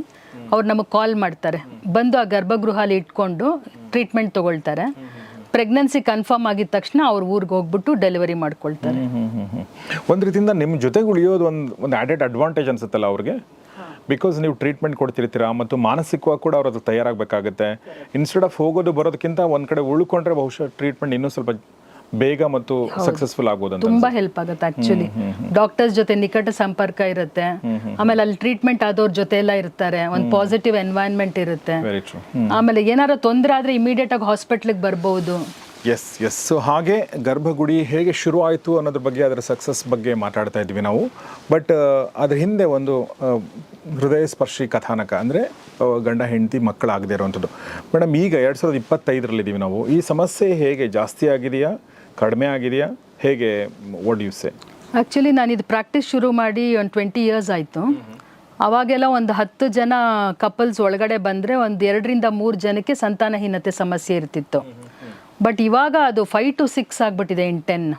ಅವ್ರು ನಮಗೆ ಕಾಲ್ ಮಾಡ್ತಾರೆ. ಬಂದು ಆ ಗರ್ಭಗೃಹಲ್ಲಿ ಇಟ್ಕೊಂಡು ಟ್ರೀಟ್ಮೆಂಟ್ ತಗೊಳ್ತಾರೆ. ಪ್ರೆಗ್ನೆನ್ಸಿ ಕನ್ಫರ್ಮ್ ಆಗಿದ ತಕ್ಷಣ ಅವ್ರ ಊರಿಗೆ ಹೋಗ್ಬಿಟ್ಟು ಡೆಲಿವರಿ ಮಾಡ್ಕೊಳ್ತಾರೆ. ಒಂದು ರೀತಿಯಿಂದ ನಿಮ್ಮ ಜೊತೆಗೆ ಉಳಿಯೋದು ಒಂದು ಒಂದು ಆಡೆಡ್ ಅಡ್ವಾಂಟೇಜ್ ಅನ್ಸುತ್ತಲ್ಲ ಅವ್ರಿಗೆ? ಬಿಕಾಸ್ ನೀವು ಟ್ರೀಟ್ಮೆಂಟ್ ಕೊಡ್ತಿರ್ತೀರಾ ಮತ್ತು ಮಾನಸಿಕವಾಗಿ ಕೂಡ ಅವ್ರು ಅದು ತಯಾರಾಗಬೇಕಾಗುತ್ತೆ. ಇನ್ಸ್ಟೆಡ್ ಆಫ್ ಹೋಗೋದು ಬರೋದಕ್ಕಿಂತ ಒಂದು ಕಡೆ ಉಳ್ಕೊಂಡ್ರೆ ಬಹುಶಃ ಟ್ರೀಟ್ಮೆಂಟ್ ಇನ್ನೂ ಸ್ವಲ್ಪ ಬೇಗ ಮತ್ತು ಸಕ್ಸಸ್ಫುಲ್ ಆಗ್ಬೋದು ಅಂತ ತುಂಬಾ ಹೆಲ್ಪ್ ಆಗುತ್ತೆ ಆಕ್ಚುಲಿ ಡಾಕ್ಟರ್ಸ್ ಜೊತೆ ನಿಕಟ ಸಂಪರ್ಕ ಇರುತ್ತೆ. ಆಮೇಲೆ ಅಲ್ಲಿ ಟ್ರೀಟ್ಮೆಂಟ್ ಆದವ್ರ ಜೊತೆ ಎಲ್ಲ ಇರ್ತಾರೆ. ಒಂದು ಪಾಸಿಟಿವ್ ಎನ್ವೈರನ್ಮೆಂಟ್ ಇರುತ್ತೆ. ಆಮೇಲೆ ಏನಾರ ತೊಂದರೆ ಆದ್ರೆ ಇಮಿಡಿಯೇಟ್ ಆಗಿ ಹಾಸ್ಪಿಟ್ಲಿಗೆ ಬರ್ಬೋದು. ಎಸ್ ಎಸ್ ಸೊ ಹಾಗೆ ಗರ್ಭಗುಡಿ ಹೇಗೆ ಶುರು ಆಯಿತು ಅನ್ನೋದ್ರ ಬಗ್ಗೆ ಅದರ ಸಕ್ಸಸ್ ಬಗ್ಗೆ ಮಾತಾಡ್ತಾ ಇದ್ವಿ ನಾವು. ಬಟ್ ಅದ್ರ ಹಿಂದೆ ಒಂದು ಹೃದಯ ಸ್ಪರ್ಶಿ ಕಥಾನಕ ಅಂದರೆ ಗಂಡ ಹೆಂಡತಿ ಮಕ್ಕಳಾಗದೇ ಇರುವಂಥದ್ದು. ಮೇಡಮ್ ಈಗ ಎರಡು ಸಾವಿರದ ಇಪ್ಪತ್ತೈದರಲ್ಲಿದ್ದೀವಿ ನಾವು. ಈ ಸಮಸ್ಯೆ ಹೇಗೆ ಜಾಸ್ತಿ ಆಗಿದೆಯಾ? ಕಡಿಮೆ ಆಗಿದೆಯಾ? ಹೇಗೆ ವಾಟ್ ಯು ಸೇ ಆ್ಯಕ್ಚುಲಿ ನಾನು ಇದು ಪ್ರಾಕ್ಟೀಸ್ ಶುರು ಮಾಡಿ ಒಂದು ಟ್ವೆಂಟಿ ಇಯರ್ಸ್ ಆಯಿತು. ಅವಾಗೆಲ್ಲ ಒಂದು ಹತ್ತು ಜನ ಕಪಲ್ಸ್ ಒಳಗಡೆ ಬಂದರೆ ಒಂದು ಎರಡರಿಂದ ಮೂರು ಜನಕ್ಕೆ ಸಂತಾನಹೀನತೆ ಸಮಸ್ಯೆ ಇರ್ತಿತ್ತು. ಬಟ್ ಇವಾಗ ಅದು ಫೈವ್ ಟು ಸಿಕ್ಸ್ ಆಗಿಬಿಟ್ಟಿದೆ ಇನ್ ಟೆನ್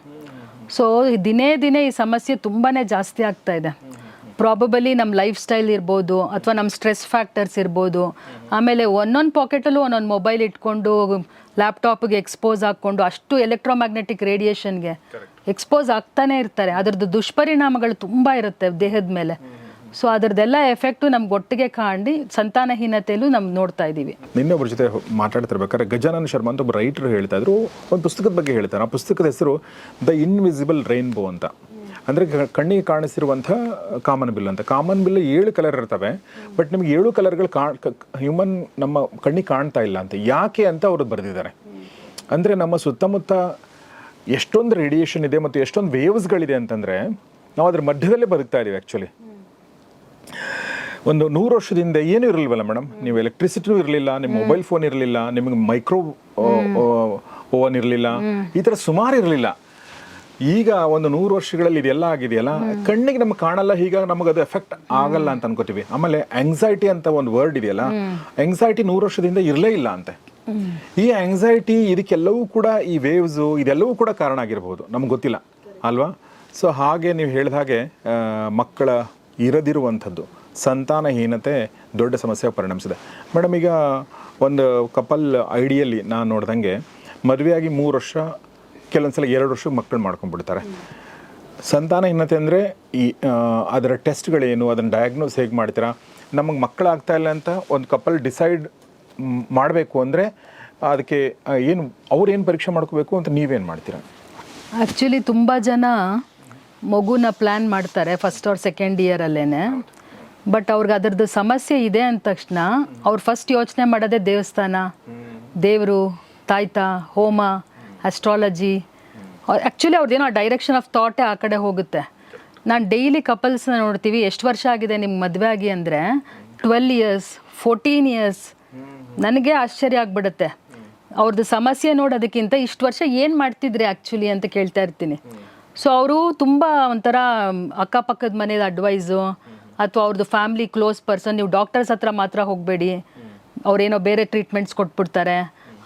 ಸೊ ದಿನೇ ದಿನೇ ಈ ಸಮಸ್ಯೆ ತುಂಬಾ ಜಾಸ್ತಿ ಆಗ್ತಾ ಇದೆ. ಪ್ರಾಬಬಲಿ ನಮ್ಮ ಲೈಫ್ ಸ್ಟೈಲ್ ಇರ್ಬೋದು ಅಥವಾ ನಮ್ಮ ಸ್ಟ್ರೆಸ್ ಫ್ಯಾಕ್ಟರ್ಸ್ ಇರ್ಬೋದು. ಆಮೇಲೆ ಒಂದೊಂದು ಪಾಕೆಟಲ್ಲೂ ಒಂದೊಂದು ಮೊಬೈಲ್ ಇಟ್ಕೊಂಡು ಲ್ಯಾಪ್ಟಾಪ್ಗೆ ಎಕ್ಸ್ಪೋಸ್ ಹಾಕ್ಕೊಂಡು ಅಷ್ಟು ಎಲೆಕ್ಟ್ರೋಮ್ಯಾಗ್ನೆಟಿಕ್ ರೇಡಿಯೇಷನ್ಗೆ ಎಕ್ಸ್ಪೋಸ್ ಆಗ್ತಾನೆ ಇರ್ತಾರೆ. ಅದರದ್ದು ದುಷ್ಪರಿಣಾಮಗಳು ತುಂಬ ಇರುತ್ತೆ ದೇಹದ ಮೇಲೆ. ಸೊ ಅದರದ್ದೆಲ್ಲ ಎಫೆಕ್ಟು ನಮ್ಗೆ ಒಟ್ಟಿಗೆ ಕಾಣಿ ಸಂತಾನಹೀನತೆಯಲ್ಲೂ ನಮ್ಗೆ ನೋಡ್ತಾ ಇದ್ದೀವಿ ನಿನ್ನೆ ಒಬ್ಬರ ಜೊತೆ ಮಾತಾಡ್ತಿರ್ಬೇಕಾದ್ರೆ ಗಜಾನನ್ ಶರ್ಮಾ ಅಂತ ಒಬ್ಬ ರೈಟರ್ ಹೇಳ್ತಾ ಇದ್ರು. ಒಂದು ಪುಸ್ತಕದ ಬಗ್ಗೆ ಹೇಳ್ತಾರೆ. ಆ ಪುಸ್ತಕದ ಹೆಸರು ದ ಇನ್ವಿಸಿಬಲ್ ರೈನ್ಬೋ ಅಂತ. ಅಂದರೆ ಕಣ್ಣಿಗೆ ಕಾಣಿಸಿರುವಂಥ ಕಾಮನ್ ಬಿಲ್ ಅಂತ. ಕಾಮನ್ ಬಿಲ್ ಏಳು ಕಲರ್ ಇರ್ತವೆ ಬಟ್ ನಿಮ್ಗೆ ಏಳು ಕಲರ್ಗಳು ಕಾಣ್ ಹ್ಯೂಮನ್ ನಮ್ಮ ಕಣ್ಣಿಗೆ ಕಾಣ್ತಾ ಇಲ್ಲ ಅಂತ. ಯಾಕೆ ಅಂತ ಅವರು ಬರೆದಿದ್ದಾರೆ. ಅಂದರೆ ನಮ್ಮ ಸುತ್ತಮುತ್ತ ಎಷ್ಟೊಂದು ರೇಡಿಯೇಷನ್ ಇದೆ ಮತ್ತು ಎಷ್ಟೊಂದು ವೇವ್ಸ್ಗಳಿದೆ ಅಂತಂದರೆ, ನಾವು ಅದ್ರ ಮಧ್ಯದಲ್ಲೇ ಬದುಕ್ತಾ ಇದ್ದೀವಿ ಆ್ಯಕ್ಚುಲಿ ಒಂದು ನೂರು ವರ್ಷದಿಂದ ಏನೂ ಇರಲಿಲ್ವಲ್ಲ ಮೇಡಮ್ ನೀವು ಎಲೆಕ್ಟ್ರಿಸಿಟಿನೂ ಇರಲಿಲ್ಲ ನಿಮ್ಮ ಮೊಬೈಲ್ ಫೋನ್ ಇರಲಿಲ್ಲ, ನಿಮಗೆ ಮೈಕ್ರೋ ಓವನ್ ಇರಲಿಲ್ಲ, ಈ ಥರ ಸುಮಾರು ಇರಲಿಲ್ಲ. ಈಗ ಒಂದು ನೂರು ವರ್ಷಗಳಲ್ಲಿ ಇದೆಲ್ಲ ಆಗಿದೆಯಲ್ಲ ಕಣ್ಣಿಗೆ ನಮ್ಗೆ ಕಾಣಲ್ಲ ಈಗ ನಮಗೆ ಅದು ಎಫೆಕ್ಟ್ ಆಗಲ್ಲ ಅಂತ ಅನ್ಕೋತೀವಿ. ಆಮೇಲೆ ಆಂಗ್ಸೈಟಿ ಅಂತ ಒಂದು ವರ್ಡ್ ಇದೆಯಲ್ಲ ಆಂಗ್ಸೈಟಿ ನೂರು ವರ್ಷದಿಂದ ಇರಲೇ ಇಲ್ಲ ಅಂತೆ. ಈ ಆಂಗ್ಸೈಟಿ ಇದಕ್ಕೆಲ್ಲವೂ ಕೂಡ ಈ ವೇವ್ಸು ಇದೆಲ್ಲವೂ ಕೂಡ ಕಾರಣ ಆಗಿರಬಹುದು ನಮ್ಗೆ ಗೊತ್ತಿಲ್ಲ ಅಲ್ವಾ? ಸೊ ಹಾಗೆ ನೀವು ಹೇಳಿದ ಹಾಗೆ ಮಕ್ಕಳ ಇರದಿರುವಂಥದ್ದು ಸಂತಾನಹೀನತೆ ದೊಡ್ಡ ಸಮಸ್ಯೆ ಪರಿಣಮಿಸಿದೆ. ಮೇಡಮ್ ಈಗ ಒಂದು ಕಪಲ್ ಐಡಿಯಲ್ಲಿ ನಾನು ನೋಡ್ದಂಗೆ ಮದುವೆಯಾಗಿ ಮೂರು ವರ್ಷ ಕೆಲವೊಂದ್ಸಲ ಎರಡು ವರ್ಷ ಮಕ್ಕಳು ಮಾಡ್ಕೊಂಡ್ಬಿಡ್ತಾರೆ. ಸಂತಾನಹೀನತೆ ಅಂದರೆ ಈ ಅದರ ಟೆಸ್ಟ್ಗಳೇನು, ಅದನ್ನು ಡಯಾಗ್ನೋಸ್ ಹೇಗೆ ಮಾಡ್ತೀರಾ? ನಮಗೆ ಮಕ್ಕಳಾಗ್ತಾ ಇಲ್ಲ ಅಂತ ಒಂದು ಕಪಲ್ ಡಿಸೈಡ್ ಮಾಡಬೇಕು ಅಂದರೆ ಅದಕ್ಕೆ ಏನು, ಅವ್ರೇನು ಪರೀಕ್ಷೆ ಮಾಡ್ಕೋಬೇಕು ಅಂತ ನೀವೇನು ಮಾಡ್ತೀರಾ? ಆ್ಯಕ್ಚುಲಿ ತುಂಬ ಜನ ಮಗುನ ಪ್ಲ್ಯಾನ್ ಮಾಡ್ತಾರೆ ಫಸ್ಟ್ ಅವ್ರ ಸೆಕೆಂಡ್ ಇಯರಲ್ಲೇ ಬಟ್ ಅವ್ರಿಗೆ ಅದರದ್ದು ಸಮಸ್ಯೆ ಇದೆ ಅಂದ ತಕ್ಷಣ ಅವ್ರು ಫಸ್ಟ್ ಯೋಚನೆ ಮಾಡೋದೇ ದೇವಸ್ಥಾನ, ದೇವರು, ತಾಯ್ತ, ಹೋಮ ಅಸ್ಟ್ರಾಲಜಿ ಆ್ಯಕ್ಚುಲಿ ಅವ್ರದ್ದೇನೋ ಡೈರೆಕ್ಷನ್ ಆಫ್ ಥಾಟೇ ಆ ಕಡೆ ಹೋಗುತ್ತೆ. ನಾನು ಡೈಲಿ ಕಪಲ್ಸ್ನ ನೋಡ್ತೀವಿ, ಎಷ್ಟು ವರ್ಷ ಆಗಿದೆ ನಿಮ್ಗೆ ಮದುವೆ ಆಗಿ ಅಂದರೆ ಟ್ವೆಲ್ ಇಯರ್ಸ್ ಫೋರ್ಟೀನ್ ಇಯರ್ಸ್ ನನಗೆ ಆಶ್ಚರ್ಯ ಆಗ್ಬಿಡುತ್ತೆ. ಅವ್ರದ್ದು ಸಮಸ್ಯೆ ನೋಡೋದಕ್ಕಿಂತ ಇಷ್ಟು ವರ್ಷ ಏನು ಮಾಡ್ತಿದ್ರಿ ಆ್ಯಕ್ಚುಲಿ ಅಂತ ಕೇಳ್ತಾ ಇರ್ತೀನಿ. ಸೊ ಅವರು ತುಂಬ ಒಂಥರ ಅಕ್ಕಪಕ್ಕದ ಮನೇದು ಅಡ್ವೈಸು ಅಥವಾ ಅವ್ರದ್ದು ಫ್ಯಾಮ್ಲಿ ಕ್ಲೋಸ್ ಪರ್ಸನ್ ನೀವು ಡಾಕ್ಟರ್ಸ್ ಹತ್ರ ಮಾತ್ರ ಹೋಗಬೇಡಿ. ಅವ್ರೇನೋ ಬೇರೆ ಟ್ರೀಟ್ಮೆಂಟ್ಸ್ ಕೊಟ್ಬಿಡ್ತಾರೆ.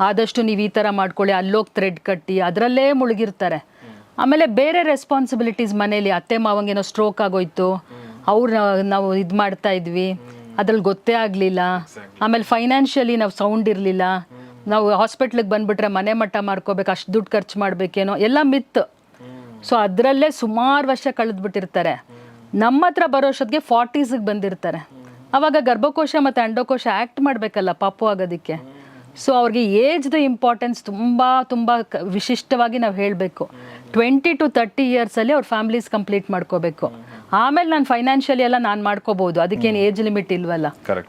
ಆದಷ್ಟು ನೀವು ಈ ಥರ ಮಾಡ್ಕೊಳ್ಳಿ ಅಲ್ಲೋಗಿ ಥ್ರೆಡ್ ಕಟ್ಟಿ ಅದರಲ್ಲೇ ಮುಳುಗಿರ್ತಾರೆ. ಆಮೇಲೆ ಬೇರೆ ರೆಸ್ಪಾನ್ಸಿಬಿಲಿಟೀಸ್ ಮನೇಲಿ ಅತ್ತೆ ಮಾವಂಗೇನೋ ಸ್ಟ್ರೋಕ್ ಆಗೋಯ್ತು ಅವ್ರು ನಾವು ಇದು ಮಾಡ್ತಾ ಇದ್ವಿ ಅದ್ರಲ್ಲಿ ಗೊತ್ತೇ ಆಗಲಿಲ್ಲ ಆಮೇಲೆ ಫೈನಾನ್ಷಿಯಲಿ ನಾವು ಸೌಂಡ್ ಇರಲಿಲ್ಲ ನಾವು ಹಾಸ್ಪಿಟ್ಲಿಗೆ ಬಂದುಬಿಟ್ರೆ ಮನೆ ಮಟ್ಟ ಮಾಡ್ಕೋಬೇಕು ಅಷ್ಟು ದುಡ್ಡು ಖರ್ಚು ಮಾಡಬೇಕೇನೋ ಎಲ್ಲ ಮಿತ್ ಸೊ ಅದರಲ್ಲೇ ಸುಮಾರು ವರ್ಷ ಕಳೆದ್ಬಿಟ್ಟಿರ್ತಾರೆ. ನಮ್ಮ ಹತ್ರ ಬರೋಷದ್ಗೆ ಫಾರ್ಟೀಸಿಗೆ ಬಂದಿರ್ತಾರೆ. ಅವಾಗ ಗರ್ಭಕೋಶ ಮತ್ತು ಅಂಡಕೋಶ ಆ್ಯಕ್ಟ್ ಮಾಡಬೇಕಲ್ಲ ಪಾಪು ಆಗೋದಕ್ಕೆ. ಸೊ ಅವ್ರಿಗೆ ಏಜ್ದು ಇಂಪಾರ್ಟೆನ್ಸ್ ತುಂಬ ತುಂಬ ವಿಶಿಷ್ಟವಾಗಿ ನಾವು ಹೇಳಬೇಕು. ಟ್ವೆಂಟಿ ಟು ತರ್ಟಿ ಇಯರ್ಸಲ್ಲಿ ಅವ್ರ ಫ್ಯಾಮಿಲೀಸ್ ಕಂಪ್ಲೀಟ್ ಮಾಡ್ಕೋಬೇಕು. ಆಮೇಲೆ ನಾನು ಫೈನಾನ್ಷಿಯಲಿ ಎಲ್ಲ ನಾನು ಮಾಡ್ಕೋಬೋದು. ಅದಕ್ಕೇನು ಏಜ್ ಲಿಮಿಟ್ ಇಲ್ವಲ್ಲ?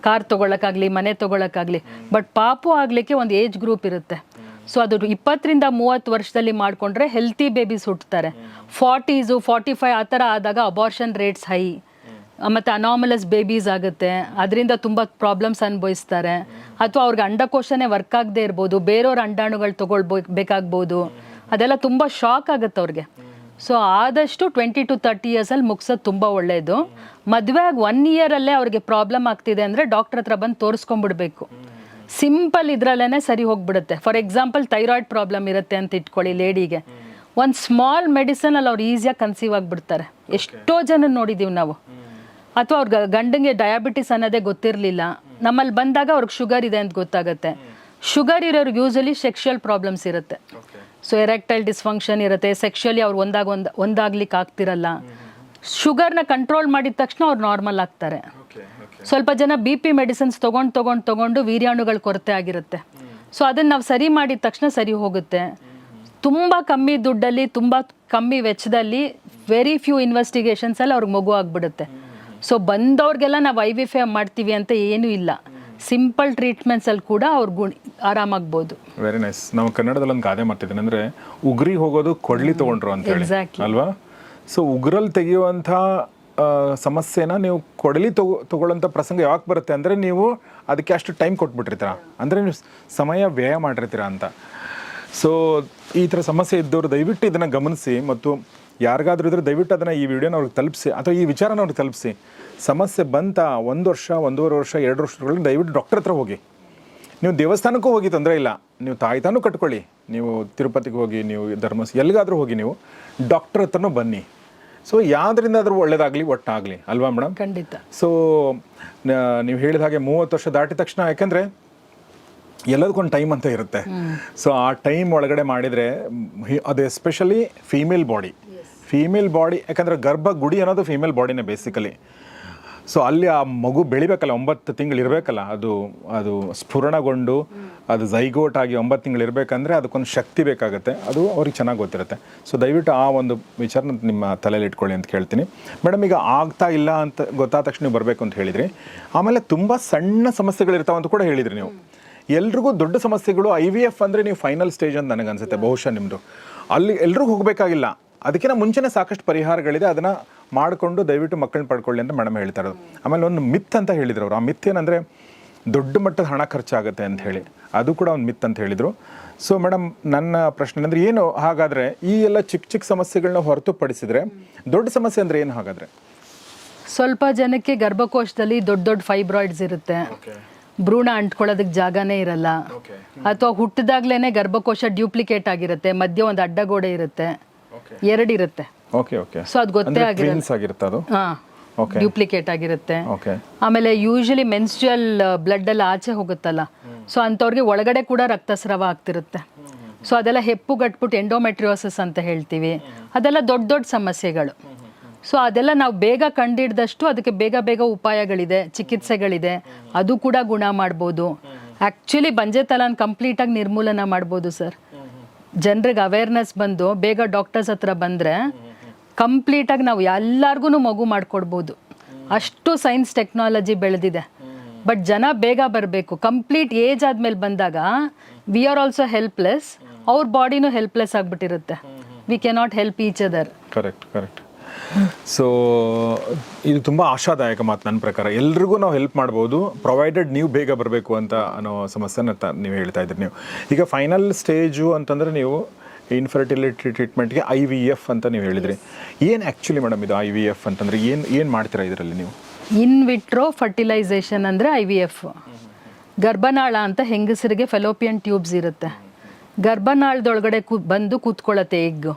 ಕಾರ್ ತೊಗೊಳಕ್ಕಾಗಲಿ ಮನೆ ತೊಗೊಳಕ್ಕಾಗಲಿ. ಬಟ್ ಪಾಪು ಆಗಲಿಕ್ಕೆ ಒಂದು ಏಜ್ ಗ್ರೂಪ್ ಇರುತ್ತೆ. ಸೊ ಅದು ಇಪ್ಪತ್ತರಿಂದ ಮೂವತ್ತು ವರ್ಷದಲ್ಲಿ ಮಾಡಿಕೊಂಡ್ರೆ ಹೆಲ್ತಿ ಬೇಬೀಸ್ ಹುಟ್ಟುತ್ತಾರೆ ಫಾರ್ಟೀಸು ಫಾರ್ಟಿ ಫೈವ್ ಆ ಥರ ಆದಾಗ ಅಬಾರ್ಷನ್ ರೇಟ್ಸ್ ಹೈ ಮತ್ತು ಅನಾಮಲಸ್ ಬೇಬೀಸ್ ಆಗುತ್ತೆ. ಅದರಿಂದ ತುಂಬ ಪ್ರಾಬ್ಲಮ್ಸ್ ಅನುಭವಿಸ್ತಾರೆ. ಅಥವಾ ಅವ್ರಿಗೆ ಅಂಡಕೋಶನೇ ವರ್ಕ್ ಆಗದೆ ಇರ್ಬೋದು ಬೇರೆಯವ್ರ ಅಂಡಾಣುಗಳು ತಗೊಳ್ಬೇಕು ಬೇಕಾಗ್ಬೋದು. ಅದೆಲ್ಲ ತುಂಬ ಶಾಕ್ ಆಗುತ್ತೆ ಅವ್ರಿಗೆ. ಸೊ ಆದಷ್ಟು ಟ್ವೆಂಟಿ ಟು ತರ್ಟಿ ಇಯರ್ಸಲ್ಲಿ ಮುಗಿಸೋದು ತುಂಬ ಒಳ್ಳೆಯದು ಮದುವೆ ಆಗಿ ಒನ್ ಇಯರಲ್ಲೇ ಅವ್ರಿಗೆ ಪ್ರಾಬ್ಲಮ್ ಆಗ್ತಿದೆ ಅಂದರೆ ಡಾಕ್ಟ್ರ್ ಹತ್ರ ಬಂದು ತೋರಿಸ್ಕೊಂಡ್ಬಿಡ್ಬೇಕು ಸಿಂಪಲ್ ಇದರಲ್ಲೇ ಸರಿ ಹೋಗ್ಬಿಡುತ್ತೆ. ಫಾರ್ ಎಕ್ಸಾಂಪಲ್ ಥೈರಾಯ್ಡ್ ಪ್ರಾಬ್ಲಮ್ ಇರುತ್ತೆ ಅಂತ ಇಟ್ಕೊಳ್ಳಿ ಲೇಡಿಗೆ ಒಂದು ಸ್ಮಾಲ್ ಮೆಡಿಸನಲ್ಲಿ ಅವ್ರು ಈಸಿಯಾಗಿ ಕನ್ಸೀವ್ ಆಗಿಬಿಡ್ತಾರೆ. ಎಷ್ಟೋ ಜನ ನೋಡಿದ್ದೀವಿ ನಾವು. ಅಥವಾ ಅವ್ರ ಗಂಡಂಗೆ ಡಯಾಬಿಟಿಸ್ ಅನ್ನೋದೇ ಗೊತ್ತಿರಲಿಲ್ಲ. ನಮ್ಮಲ್ಲಿ ಬಂದಾಗ ಅವ್ರಿಗೆ ಶುಗರ್ ಇದೆ ಅಂತ ಗೊತ್ತಾಗುತ್ತೆ. ಶುಗರ್ ಇರೋರ್ಗೆ ಯೂಸಲಿ ಸೆಕ್ಷುಯಲ್ ಪ್ರಾಬ್ಲಮ್ಸ್ ಇರುತ್ತೆ. ಸೊ ಎರೆಕ್ಟೈಲ್ ಡಿಸ್ಫಂಕ್ಷನ್ ಇರುತ್ತೆ. ಸೆಕ್ಷುಯಲಿ ಅವ್ರು ಒಂದಾಗ ಒಂದು ಒಂದಾಗ್ಲಿಕ್ಕೆ ಆಗ್ತಿರಲ್ಲ. ಶುಗರ್ನ ಕಂಟ್ರೋಲ್ ಮಾಡಿದ ತಕ್ಷಣ ಅವ್ರು ನಾರ್ಮಲ್ ಆಗ್ತಾರೆ. ಸ್ವಲ್ಪ ಜನ ಬಿ ಪಿ ಮೆಡಿಸಿನ್ಸ್ ತೊಗೊಂಡು ತೊಗೊಂಡು ತೊಗೊಂಡು ವೀರ್ಯಾಣುಗಳ ಕೊರತೆ ಆಗಿರುತ್ತೆ. ಸೊ ಅದನ್ನು ನಾವು ಸರಿ ಮಾಡಿದ ತಕ್ಷಣ ಸರಿ ಹೋಗುತ್ತೆ. ತುಂಬ ಕಮ್ಮಿ ದುಡ್ಡಲ್ಲಿ ತುಂಬ ಕಮ್ಮಿ ವೆಚ್ಚದಲ್ಲಿ ವೆರಿ ಫ್ಯೂ ಇನ್ವೆಸ್ಟಿಗೇಷನ್ಸಲ್ಲಿ ಅವ್ರಿಗೆ ಮಗು ಆಗಿಬಿಡುತ್ತೆ. ಸೊ ಬಂದವ್ರಿಗೆಲ್ಲ ನಾವು ಐ ವಿ ಫೈ ಮಾಡ್ತೀವಿ ಅಂತ ಏನೂ ಇಲ್ಲ. ಸಿಂಪಲ್ ಟ್ರೀಟ್ಮೆಂಟ್ಸಲ್ಲಿ ಕೂಡ ಅವ್ರ ಗುಣ ಆರಾಮಾಗ್ಬೋದು. ವೆರಿ ನೈಸ್ ನಾವು ಕನ್ನಡದಲ್ಲಿ ಒಂದು ಗಾದೆ ಮಾಡ್ತಿದ್ದೀನಿ ಅಂದ್ರೆ ಉಗ್ರಿ ಹೋಗೋದು ಕೊಡ್ಲಿ ತಗೊಂಡ್ರು ಅಂತ ಹೇಳಿ. ಅಲ್ವಾ? ಸೊ ಉಗ್ರಲ್ಲಿ ತೆಗೆಯುವಂಥ ಸಮಸ್ಯೆನ ನೀವು ಕೊಡಲಿ ತಗೋ ತಗೊಳ್ಳೋಂಥ ಪ್ರಸಂಗ ಯಾವಾಗ ಬರುತ್ತೆ ಅಂದರೆ ನೀವು ಅದಕ್ಕೆ ಅಷ್ಟು ಟೈಮ್ ಕೊಟ್ಬಿಟ್ಟಿರ್ತೀರ. ಅಂದರೆ ನೀವು ಸಮಯ ವ್ಯಯ ಮಾಡಿರ್ತೀರ ಅಂತ. ಸೊ ಈ ಥರ ಸಮಸ್ಯೆ ಇದ್ದವರು ದಯವಿಟ್ಟು ಇದನ್ನು ಗಮನಿಸಿ ಮತ್ತು ಯಾರಿಗಾದ್ರೂ ಇದ್ರೆ ದಯವಿಟ್ಟು ಅದನ್ನು ಈ ವಿಡಿಯೋನ ಅವ್ರಿಗೆ ತಲುಪಿಸಿ ಅಥವಾ ಈ ವಿಚಾರನ ಅವ್ರಿಗೆ ತಲುಪಿಸಿ. ಸಮಸ್ಯೆ ಬಂತ ಒಂದು ವರ್ಷ ಒಂದೂವರೆ ವರ್ಷ ಎರಡು ವರ್ಷಗಳಲ್ಲಿ ದಯವಿಟ್ಟು ಡಾಕ್ಟರ್ ಹತ್ರ ಹೋಗಿ. ನೀವು ದೇವಸ್ಥಾನಕ್ಕೂ ಹೋಗಿ ತೊಂದರೆ ಇಲ್ಲ. ನೀವು ತಾಯ್ತಾನು ಕಟ್ಕೊಳ್ಳಿ. ನೀವು ತಿರುಪತಿಗೆ ಹೋಗಿ ನೀವು ಧರ್ಮಸ್ ಎಲ್ಲಿಗಾದ್ರೂ ಹೋಗಿ ನೀವು ಡಾಕ್ಟರ್ ಹತ್ರನೂ ಬನ್ನಿ. ಸೊ ಯಾವ್ದರಿಂದ ಆದರೂ ಒಳ್ಳೇದಾಗಲಿ ಒಟ್ಟಾಗಲಿ. ಅಲ್ವಾ ಮೇಡಮ್ ಖಂಡಿತ. ಸೊ ನೀವು ಹೇಳಿದ ಹಾಗೆ ಮೂವತ್ತು ವರ್ಷ ದಾಟಿದ ತಕ್ಷಣ ಯಾಕೆಂದರೆ ಎಲ್ಲದಕ್ಕೊಂದು ಟೈಮ್ ಅಂತ ಇರುತ್ತೆ. ಸೊ ಆ ಟೈಮ್ ಒಳಗಡೆ ಮಾಡಿದರೆ ಅದು especially female body female body ಯಾಕಂದರೆ ಗರ್ಭ ಗುಡಿ ಅನ್ನೋದು ಫೀಮೇಲ್ ಬಾಡಿನೇ ಬೇಸಿಕಲಿ ಸೊ ಅಲ್ಲಿ ಆ ಮಗು ಬೆಳಿಬೇಕಲ್ಲ, ಒಂಬತ್ತು ತಿಂಗಳು ಇರಬೇಕಲ್ಲ, ಅದು ಅದು ಸ್ಫುರಣಗೊಂಡು, ಅದು ಝೈಗೋಟ್ ಆಗಿ ಒಂಬತ್ತು ತಿಂಗಳು ಇರಬೇಕಂದ್ರೆ ಅದಕ್ಕೊಂದು ಶಕ್ತಿ ಬೇಕಾಗುತ್ತೆ. ಅದು ಅವ್ರಿಗೆ ಚೆನ್ನಾಗಿ ಗೊತ್ತಿರುತ್ತೆ. ಸೊ ದಯವಿಟ್ಟು ಆ ಒಂದು ವಿಚಾರನ ನಿಮ್ಮ ತಲೆಯಲ್ಲಿ ಇಟ್ಕೊಳ್ಳಿ ಅಂತ ಕೇಳ್ತೀನಿ. ಮೇಡಮ್, ಈಗ ಆಗ್ತಾ ಇಲ್ಲ ಅಂತ ಗೊತ್ತಾದ ತಕ್ಷಣ ನೀವು ಬರಬೇಕು ಅಂತ ಹೇಳಿದ್ರಿ. ಆಮೇಲೆ ತುಂಬ ಸಣ್ಣ ಸಮಸ್ಯೆಗಳಿರ್ತಾವೆ ಅಂತ ಕೂಡ ಹೇಳಿದ್ರಿ ನೀವು. ಎಲ್ರಿಗೂ ದೊಡ್ಡ ಸಮಸ್ಯೆಗಳು ಐ ವಿ ಎಫ್ ಅಂದರೆ ನೀವು ಫೈನಲ್ ಸ್ಟೇಜ್ ಅಂತ ನನಗೆ ಅನ್ಸುತ್ತೆ ಬಹುಶಃ ನಿಮ್ಮದು ಅಲ್ಲಿ ಎಲ್ರಿಗೂ ಹೋಗಬೇಕಾಗಿಲ್ಲ. ಅದಕ್ಕಿಂತ ಮುಂಚೆನೇ ಸಾಕಷ್ಟು ಪರಿಹಾರಗಳಿದೆ. ಅದನ್ನು ಮಾಡಿಕೊಂಡು ದಯವಿಟ್ಟು ಮಕ್ಕಳನ್ನ ಪಡ್ಕೊಳ್ಳಿ ಅಂತ ಮೇಡಮ್ ಹೇಳ್ತಾ ಇರೋದು. ಆಮೇಲೆ ಒಂದು ಮಿತ್ ಅಂತ ಹೇಳಿದ್ರು ಅವರು. ಆ ಮಿತ್ ಏನಂದರೆ ದೊಡ್ಡ ಮಟ್ಟದ ಹಣ ಖರ್ಚಾಗುತ್ತೆ ಅಂತ ಹೇಳಿ. ಅದು ಕೂಡ ಒಂದು ಮಿತ್ ಅಂತ ಹೇಳಿದರು. ಸೊ ಮೇಡಮ್ ನನ್ನ ಪ್ರಶ್ನೆ ಅಂದರೆ ಏನು ಹಾಗಾದರೆ ಈ ಎಲ್ಲ ಚಿಕ್ಕ ಚಿಕ್ಕ ಸಮಸ್ಯೆಗಳನ್ನ ಹೊರತುಪಡಿಸಿದ್ರೆ ದೊಡ್ಡ ಸಮಸ್ಯೆ ಅಂದರೆ ಏನು ಹಾಗಾದರೆ? ಸ್ವಲ್ಪ ಜನಕ್ಕೆ ಗರ್ಭಕೋಶದಲ್ಲಿ ದೊಡ್ಡ ದೊಡ್ಡ ಫೈಬ್ರಾಯ್ಡ್ಸ್ ಇರುತ್ತೆ. ಭ್ರೂಣ ಅಂಟ್ಕೊಳ್ಳೋದಕ್ಕೆ ಜಾಗನೇ ಇರಲ್ಲ. ಅಥವಾ ಹುಟ್ಟಿದಾಗ್ಲೇ ಗರ್ಭಕೋಶ ಡ್ಯೂಪ್ಲಿಕೇಟ್ ಆಗಿರುತ್ತೆ. ಮಧ್ಯೆ ಒಂದು ಅಡ್ಡಗೋಡೆ ಇರುತ್ತೆ. ಎರಡಿರುತ್ತೆ. ಓಕೆ ಓಕೆ ಸೊ ಅದು ಗೊತ್ತೇ ಟ್ವಿನ್ಸ್ ಆಗಿರುತ್ತೆ ಅದು? ಹಾ. ಡ್ಯೂಪ್ಲಿಕೇಟ್ ಆಗಿರುತ್ತೆ. ಆಮೇಲೆ ಯೂಶಲಿ ಮೆನ್ಸ್ಟ್ರಲ್ ಬ್ಲಡ್ ಎಲ್ಲ ಆಚೆ ಹೋಗುತ್ತಲ್ಲ? ಸೊ ಅಂಥವ್ರಿಗೆ ಒಳಗಡೆ ಕೂಡ ರಕ್ತಸ್ರಾವ ಆಗ್ತಿರುತ್ತೆ. ಸೊ ಅದೆಲ್ಲ ಹೆಪ್ಪುಗಟ್ಬಿಟ್ಟು ಎಂಡೋಮೆಟ್ರಿಯೋಸಿಸ್ ಅಂತ ಹೇಳ್ತೀವಿ. ಅದೆಲ್ಲ ದೊಡ್ಡ ದೊಡ್ಡ ಸಮಸ್ಯೆಗಳು. ಸೊ ಅದೆಲ್ಲ ನಾವು ಬೇಗ ಕಂಡಿಡ್ದಷ್ಟು ಅದಕ್ಕೆ ಬೇಗ ಬೇಗ ಉಪಾಯಗಳಿದೆ ಚಿಕಿತ್ಸೆಗಳಿದೆ. ಅದು ಕೂಡ ಗುಣ ಮಾಡ್ಬೋದು. ಆ್ಯಕ್ಚುಲಿ ಬಂಜೆ ತಲಾನ್ ಕಂಪ್ಲೀಟಾಗಿ ನಿರ್ಮೂಲನ ಮಾಡ್ಬೋದು ಸರ್ ಜನರಿಗೆ ಅವೇರ್ನೆಸ್ ಬಂದು ಬೇಗ ಡಾಕ್ಟರ್ಸ್ ಹತ್ರ ಬಂದರೆ ಕಂಪ್ಲೀಟಾಗಿ ನಾವು ಎಲ್ಲರಿಗೂ ಮಗು ಮಾಡಿಕೊಡ್ಬೋದು. ಅಷ್ಟು ಸೈನ್ಸ್ ಟೆಕ್ನಾಲಜಿ ಬೆಳೆದಿದೆ. ಬಟ್ ಜನ ಬೇಗ ಬರಬೇಕು. ಕಂಪ್ಲೀಟ್ ಏಜ್ ಆದಮೇಲೆ ಬಂದಾಗ ವಿ ಆರ್ ಆಲ್ಸೋ ಹೆಲ್ಪ್ಲೆಸ್ ಅವ್ರ ಬಾಡಿನೂ helpless ಆಗಿಬಿಟ್ಟಿರುತ್ತೆ. We cannot help each other correct correct so ಇದು ತುಂಬ ಆಶಾದಾಯಕ ಮಾತು ನನ್ನ ಪ್ರಕಾರ. ಎಲ್ರಿಗೂ ನಾವು ಹೆಲ್ಪ್ ಮಾಡ್ಬೋದು. ಪ್ರೊವೈಡೆಡ್ ನೀವು ಬೇಗ ಬರಬೇಕು ಅಂತ ಅನ್ನೋ ಸಮಸ್ಯೆನ ತ ನೀವು ಹೇಳ್ತಾ ಇದ್ರಿ ನೀವು. ಈಗ ಫೈನಲ್ ಸ್ಟೇಜು ಅಂತಂದರೆ ನೀವು ಇನ್ಫರ್ಟಿಲಿಟಿ ಟ್ರೀಟ್ಮೆಂಟ್ಗೆ ಐ ವಿ ಎಫ್ ಅಂತ ನೀವು ಹೇಳಿದ್ರಿ. ಏನು ಆ್ಯಕ್ಚುಲಿ ಮೇಡಮ್ ಇದು ಐ ವಿ ಎಫ್ ಅಂತಂದರೆ ಏನು ಏನು ಮಾಡ್ತೀರಾ ಇದರಲ್ಲಿ ನೀವು? ಇನ್ ವಿಟ್ರೋ ಫರ್ಟಿಲೈಸೇಷನ್ ಅಂದರೆ ಐ ವಿ ಎಫ್ ಗರ್ಭನಾಳ ಅಂತ ಹೆಂಗಸರಿಗೆ ಫೆಲೋಪಿಯನ್ ಟ್ಯೂಬ್ಸ್ ಇರುತ್ತೆ. ಗರ್ಭನಾಳದೊಳಗಡೆ ಕೂ ಬಂದು ಕೂತ್ಕೊಳ್ಳತ್ತೆ ಎಗ್ಗು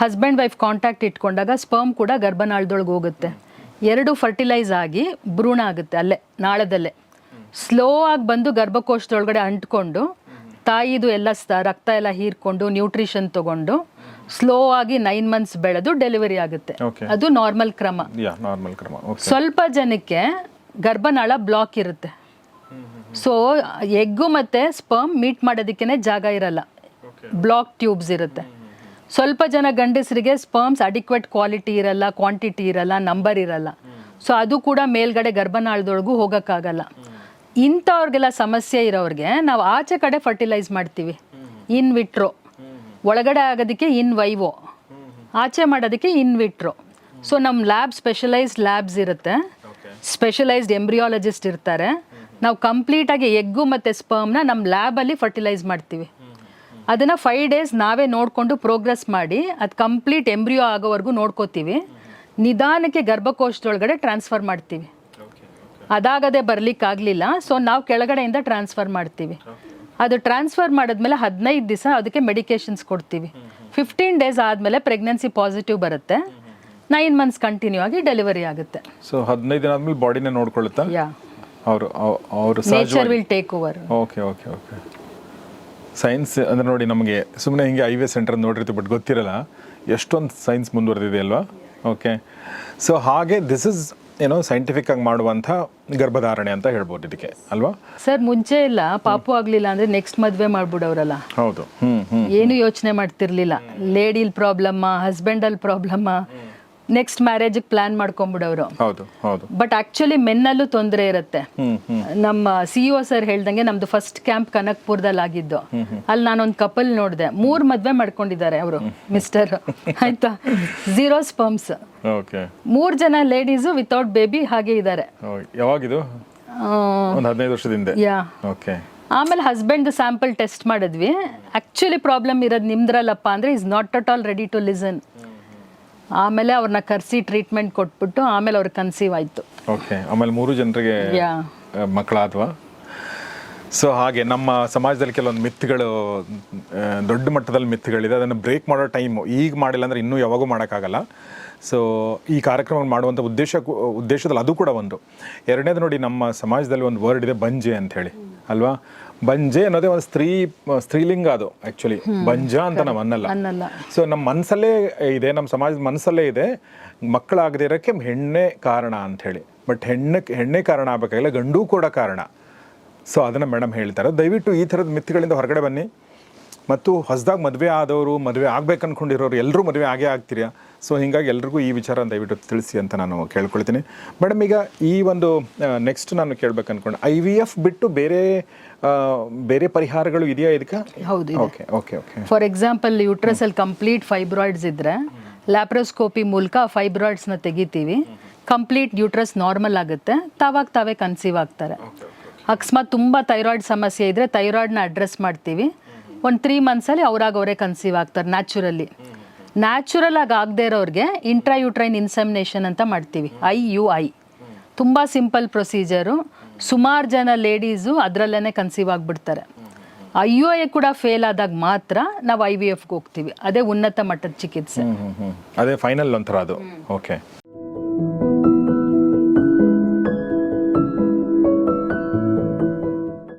ಹಸ್ಬೆಂಡ್ ವೈಫ್ ಕಾಂಟ್ಯಾಕ್ಟ್ ಇಟ್ಕೊಂಡಾಗ ಸ್ಪರ್ಮ್ ಕೂಡ ಗರ್ಭನಾಳದೊಳಗೆ ಹೋಗುತ್ತೆ. ಎರಡು ಫರ್ಟಿಲೈಸ್ ಆಗಿ ಭ್ರೂಣ ಆಗುತ್ತೆ ಅಲ್ಲೇ ನಾಳದಲ್ಲೇ. ಸ್ಲೋ ಆಗಿ ಬಂದು ಗರ್ಭಕೋಶದೊಳಗಡೆ ಅಂಟ್ಕೊಂಡು ತಾಯಿದು ಎಲ್ಲ ರಕ್ತ ಎಲ್ಲ ಹೀರ್ಕೊಂಡು ನ್ಯೂಟ್ರಿಷನ್ ತಗೊಂಡು ಸ್ಲೋ ಆಗಿ ನೈನ್ ಮಂತ್ಸ್ ಬೆಳೆದು ಡೆಲಿವರಿ ಆಗುತ್ತೆ. ಅದು ನಾರ್ಮಲ್ ಕ್ರಮ. ಯಾ ನಾರ್ಮಲ್ ಕ್ರಮ. ಸ್ವಲ್ಪ ಜನಕ್ಕೆ ಗರ್ಭನಾಳ ಬ್ಲಾಕ್ ಇರುತ್ತೆ. ಸೊ ಎಗ್ಗು ಮತ್ತೆ ಸ್ಪರ್ಮ್ ಮೀಟ್ ಮಾಡೋದಕ್ಕೆ ಜಾಗ ಇರಲ್ಲ. ಬ್ಲಾಕ್ ಟ್ಯೂಬ್ಸ್ ಇರುತ್ತೆ. ಸ್ವಲ್ಪ ಜನ ಗಂಡಸರಿಗೆ ಸ್ಪರ್ಮ್ಸ್ ಅಡಿಕ್ವೇಟ್ ಕ್ವಾಲಿಟಿ ಇರಲ್ಲ ಕ್ವಾಂಟಿಟಿ ಇರಲ್ಲ ನಂಬರ್ ಇರಲ್ಲ. ಸೊ ಅದು ಕೂಡ ಮೇಲ್ಗಡೆ ಗರ್ಭನಾಳದೊಳಗೂ ಹೋಗೋಕ್ಕಾಗಲ್ಲ. ಇಂಥವ್ರಿಗೆಲ್ಲ ಸಮಸ್ಯೆ ಇರೋರಿಗೆ ನಾವು ಆಚೆ ಕಡೆ ಫರ್ಟಿಲೈಸ್ ಮಾಡ್ತೀವಿ. ಇನ್ ವಿಟ್ರೋ ಒಳಗಡೆ ಆಗೋದಕ್ಕೆ ಇನ್ ವೈವೋ ಆಚೆ ಮಾಡೋದಕ್ಕೆ ಇನ್ ವಿಟ್ರೋ ಸೊ ನಮ್ಮ ಲ್ಯಾಬ್ ಸ್ಪೆಷಲೈಸ್ಡ್ ಲ್ಯಾಬ್ಸ್ ಇರುತ್ತೆ. ಸ್ಪೆಷಲೈಸ್ಡ್ ಎಂಬ್ರಿಯಾಲಜಿಸ್ಟ್ ಇರ್ತಾರೆ. ನಾವು ಕಂಪ್ಲೀಟಾಗಿ ಎಗ್ಗು ಮತ್ತು ಸ್ಪರ್ಮ್ನ ನಮ್ಮ ಲ್ಯಾಬಲ್ಲಿ ಫರ್ಟಿಲೈಸ್ ಮಾಡ್ತೀವಿ. ಅದನ್ನು ಫೈವ್ ಡೇಸ್ ನಾವೇ ನೋಡಿಕೊಂಡು ಪ್ರೋಗ್ರೆಸ್ ಮಾಡಿ ಅದು ಕಂಪ್ಲೀಟ್ ಎಂಬ್ರಿಯೋ ಆಗೋವರೆಗೂ ನೋಡ್ಕೋತೀವಿ. ನಿಧಾನಕ್ಕೆ ಗರ್ಭಕೋಶದೊಳಗಡೆ ಟ್ರಾನ್ಸ್ಫರ್ ಮಾಡ್ತೀವಿ. ಅದಾಗದೆ ಬರಲಿಕ್ಕಾಗಲಿಲ್ಲ ಸೊ ನಾವು ಕೆಳಗಡೆಯಿಂದ ಟ್ರಾನ್ಸ್ಫರ್ ಮಾಡ್ತೀವಿ. ಅದು ಟ್ರಾನ್ಸ್ಫರ್ ಮಾಡಿದ್ಮೇಲೆ ಹದಿನೈದು ದಿವಸ ಅದಕ್ಕೆ ಮೆಡಿಕೇಶನ್ಸ್ ಕೊಡ್ತೀವಿ. ಫಿಫ್ಟೀನ್ ಡೇಸ್ ಆದಮೇಲೆ ಪ್ರೆಗ್ನೆನ್ಸಿ ಪಾಸಿಟಿವ್ ಬರುತ್ತೆ. ನೈನ್ ಮಂತ್ಸ್ ಕಂಟಿನ್ಯೂ ಆಗಿ ಡೆಲಿವರಿ ಆಗುತ್ತೆ. ಸೊ ಹದಿನೈದು ದಿನ ಆದ್ಮೇಲೆ ಬಾಡಿನೇ ನೋಡ್ಕೊಳ್ಳುತ್ತೆ? ಯಾ ಅವರು ಅವರು nature will take over okay okay okay science ಅಂದರೆ ನೋಡಿ ನಮಗೆ ಸುಮ್ಮನೆ ಹಿಂಗೆ ಐ ವಿ ಎಸ್ ಸೆಂಟರ್ ನೋಡಿರ್ತೀವಿ ಬಟ್ ಗೊತ್ತಿರಲ್ಲ. ಎಷ್ಟೊಂದು ಸೈನ್ಸ್ ಮುಂದುವರೆದಿದೆ ಅಲ್ವಾ? ಓಕೆ ಸೊ ಹಾಗೆ ದಿಸ್ ಇಸ್ ಏನೋ ಸೈಂಟಿಫಿಕ್ ಆಗಿ ಮಾಡುವಂಥ ಗರ್ಭಧಾರಣೆ ಅಂತ ಹೇಳ್ಬೋದು ಇದಕ್ಕೆ ಅಲ್ವಾ? ಸರ್ ಮುಂಚೆ ಇಲ್ಲ. ಪಾಪು ಆಗ್ಲಿಲ್ಲ ಅಂದ್ರೆ ನೆಕ್ಸ್ಟ್ ಮದ್ವೆ ಮಾಡ್ಬಿಡೋರಲ್ಲ. ಹೌದು. ಏನು ಯೋಚನೆ ಮಾಡ್ತಿರ್ಲಿಲ್ಲ. ಲೇಡಿಲ್ ಪ್ರಾಬ್ಲಮ್ಮ ಹಸ್ಬೆಂಡಲ್ ಪ್ರಾಬ್ಲಮ್ಮ ನೆಕ್ಸ್ಟ್ ಮ್ಯಾರೇಜ್ ಪ್ಲಾನ್ ಹೌದು ಹೌದು. ಬಟ್ ಆಕ್ಚುಲಿ ಮೆನ್ನಲ್ಲೂ ತೊಂದರೆ ಇರುತ್ತೆ. ನಮ್ಮ ಸಿ ಒ ಸರ್ ಹೇಳ್ದಂಗೆ ನಮ್ದು ಫಸ್ಟ್ ಕ್ಯಾಂಪ್ ಕನಕ್ಪುರದಲ್ಲಿ ಆಗಿದ್ದು ಅಲ್ಲಿ ನಾನೊಂದು ಕಪಲ್ ನೋಡಿದೆ. ಮೂರ್ ಮದ್ವೆ ಮಾಡ್ಕೊಂಡಿದ್ದಾರೆ ಅವರು ಮಿಸ್ಟರ್ ಆಯ್ತಾ? ಝೀರೋ ಸ್ಪರ್ಮ್ಸ್ ಓಕೆ ಮೂರ್ ಜನ ಲೇಡೀಸ್ ವಿತೌಟ್ ಬೇಬಿ ಹಾಗೆ ಇದ್ದಾರೆ. ಯಾವಾಗಿದು? ಒಂದು ಹದಿನೈದು ವರ್ಷದಿಂದ ಯಾ. ಓಕೆ ಆಮೇಲೆ ಹಸ್ಬೆಂಡ್ ಸ್ಯಾಂಪಲ್ ಟೆಸ್ಟ್ ಮಾಡಿದ್ವಿ. ಆಕ್ಚುಲಿ ಪ್ರಾಬ್ಲಮ್ ಇರೋದು ನಿಮ್ದ್ರಲ್ಲಪ್ಪ ಅಂದ್ರೆ is not at all ready to listen ಆಮೇಲೆ ಅವ್ರನ್ನ ಕರೆಸಿ ಟ್ರೀಟ್ಮೆಂಟ್ ಕೊಟ್ಬಿಟ್ಟು ಆಮೇಲೆ ಅವ್ರಿಗೆ ಕನ್ಸೀವ್ ಆಯ್ತು. ಓಕೆ ಆಮೇಲೆ ಮೂರು ಜನರಿಗೆ ಯಾ ಮಕ್ಕಳಾದ್ವಾ? ಸೊ ಹಾಗೆ ನಮ್ಮ ಸಮಾಜದಲ್ಲಿ ಕೆಲವೊಂದು ಮಿತ್ಗಳು ದೊಡ್ಡ ಮಟ್ಟದಲ್ಲಿ ಮಿತ್ಗಳಿದೆ ಅದನ್ನು ಬ್ರೇಕ್ ಮಾಡೋ ಟೈಮು ಈಗ ಮಾಡಿಲ್ಲ ಅಂದರೆ ಇನ್ನೂ ಯಾವಾಗೂ ಮಾಡೋಕ್ಕಾಗಲ್ಲ. ಸೊ ಈ ಕಾರ್ಯಕ್ರಮ ಮಾಡುವಂಥ ಉದ್ದೇಶ ಉದ್ದೇಶದಲ್ಲಿ ಅದು ಕೂಡ ಒಂದು. ಎರಡನೇದು ನೋಡಿ ನಮ್ಮ ಸಮಾಜದಲ್ಲಿ ಒಂದು ವರ್ಡ್ ಇದೆ ಬಂಜೆ ಅಂತ ಹೇಳಿ ಅಲ್ವಾ? ಬಂಜೆ ಅನ್ನೋದೇ ಒಂದು ಸ್ತ್ರೀ ಸ್ತ್ರೀಲಿಂಗ ಅದು ಆಕ್ಚುಲಿ ಬಂಜ ಅಂತ ನಾವು ಅನ್ನಲ್ಲ. ಸೊ ನಮ್ಮ ಮನಸ್ಸಲ್ಲೇ ಇದೆ ನಮ್ಮ ಸಮಾಜದ ಮನಸ್ಸಲ್ಲೇ ಇದೆ. ಮಕ್ಕಳಾಗದೇ ಇರೋಕ್ಕೆ ಹೆಣ್ಣೆ ಕಾರಣ ಅಂತ ಹೇಳಿ ಬಟ್ ಹೆಣ್ಣಕ್ಕೆ ಹೆಣ್ಣೆ ಕಾರಣ ಆಗಬೇಕಾಗಿಲ್ಲ ಗಂಡು ಕೂಡ ಕಾರಣ. ಸೊ ಅದನ್ನು ಮೇಡಮ್ ಹೇಳ್ತಾರೆ. ದಯವಿಟ್ಟು ಈ ಥರದ ಮಿತ್ತಿಗಳಿಂದ ಹೊರಗಡೆ ಬನ್ನಿ. ಮತ್ತು ಹೊಸದಾಗಿ ಮದುವೆ ಆದವರು ಮದುವೆ ಆಗ್ಬೇಕು ಅನ್ಕೊಂಡಿರೋರು ಎಲ್ಲರೂ ಮದುವೆ ಆಗೇ ಆಗ್ತೀರಾ? ಸೊ ಹೀಗಾಗಿ ಎಲ್ರಿಗೂ ಈ ವಿಚಾರ ದಯವಿಟ್ಟು ತಿಳಿಸಿ ಅಂತ ನಾನು ಕೇಳ್ಕೊಳ್ತೀನಿ. ಮೇಡಮ್ ಈಗ ಈ ಒಂದು ನೆಕ್ಸ್ಟ್ ನಾನು ಕೇಳ್ಬೇಕು ಅನ್ಕೊಂಡು ಐ ವಿ ಎಫ್ ಬಿಟ್ಟು ಬೇರೆ ಬೇರೆ ಪರಿಹಾರಗಳು ಇದೆಯಾ ಇದಕ್ಕೆ? ಹೌದು okay okay okay for example ಯುಟ್ರಸಲ್ಲಿ ಅಲ್ಲಿ ಕಂಪ್ಲೀಟ್ ಫೈಬ್ರಾಯ್ಡ್ಸ್ ಇದ್ರೆ ಲ್ಯಾಪ್ರೋಸ್ಕೋಪಿ ಮೂಲಕ ಫೈಬ್ರಾಯ್ಡ್ಸ್ನ ತೆಗಿತೀವಿ. ಕಂಪ್ಲೀಟ್ ಯೂಟ್ರಸ್ ನಾರ್ಮಲ್ ಆಗುತ್ತೆ. ತಾವಾಗ ತಾವೇ ಕನ್ಸೀವ್ ಆಗ್ತಾರೆ. ಅಕಸ್ಮಾತ್ ತುಂಬ ಥೈರಾಯ್ಡ್ ಸಮಸ್ಯೆ ಇದ್ರೆ ಥೈರಾಯ್ಡ್ನ ಅಡ್ರೆಸ್ ಮಾಡ್ತೀವಿ. ಒಂದು ತ್ರೀ ಮಂತ್ಸಲ್ಲಿ ಅವ್ರಾಗ ಅವರೇ ಕನ್ಸೀವ್ ಆಗ್ತಾರೆ ನ್ಯಾಚುರಲಿ ನ್ಯಾಚುರಲ್ ಆಗಿ ಆಗದೆ ಇರೋರಿಗೆ ಇಂಟ್ರಾ ಯೂಟ್ರೈನ್ ಇನ್ಸೆಮಿನೇಷನ್ ಅಂತ ಮಾಡ್ತೀವಿ ಐ ಯು ಐ ತುಂಬ ಸಿಂಪಲ್ ಪ್ರೊಸೀಜರು ಸುಮಾರು ಜನ ಲೇಡೀಸು ಅದರಲ್ಲೇ ಕನ್ಸೀವ್ ಆಗಿಬಿಡ್ತಾರೆ. ಐ ಯು ಐ ಕೂಡ ಫೇಲ್ ಆದಾಗ ಮಾತ್ರ ನಾವು ಐ ವಿ ಎಫ್ಗೆ ಹೋಗ್ತೀವಿ. ಅದೇ ಉನ್ನತ ಮಟ್ಟದ ಚಿಕಿತ್ಸೆ. ಅದೇ ಫೈನಲ್ ಒಂಥರ ಅದು. ಓಕೆ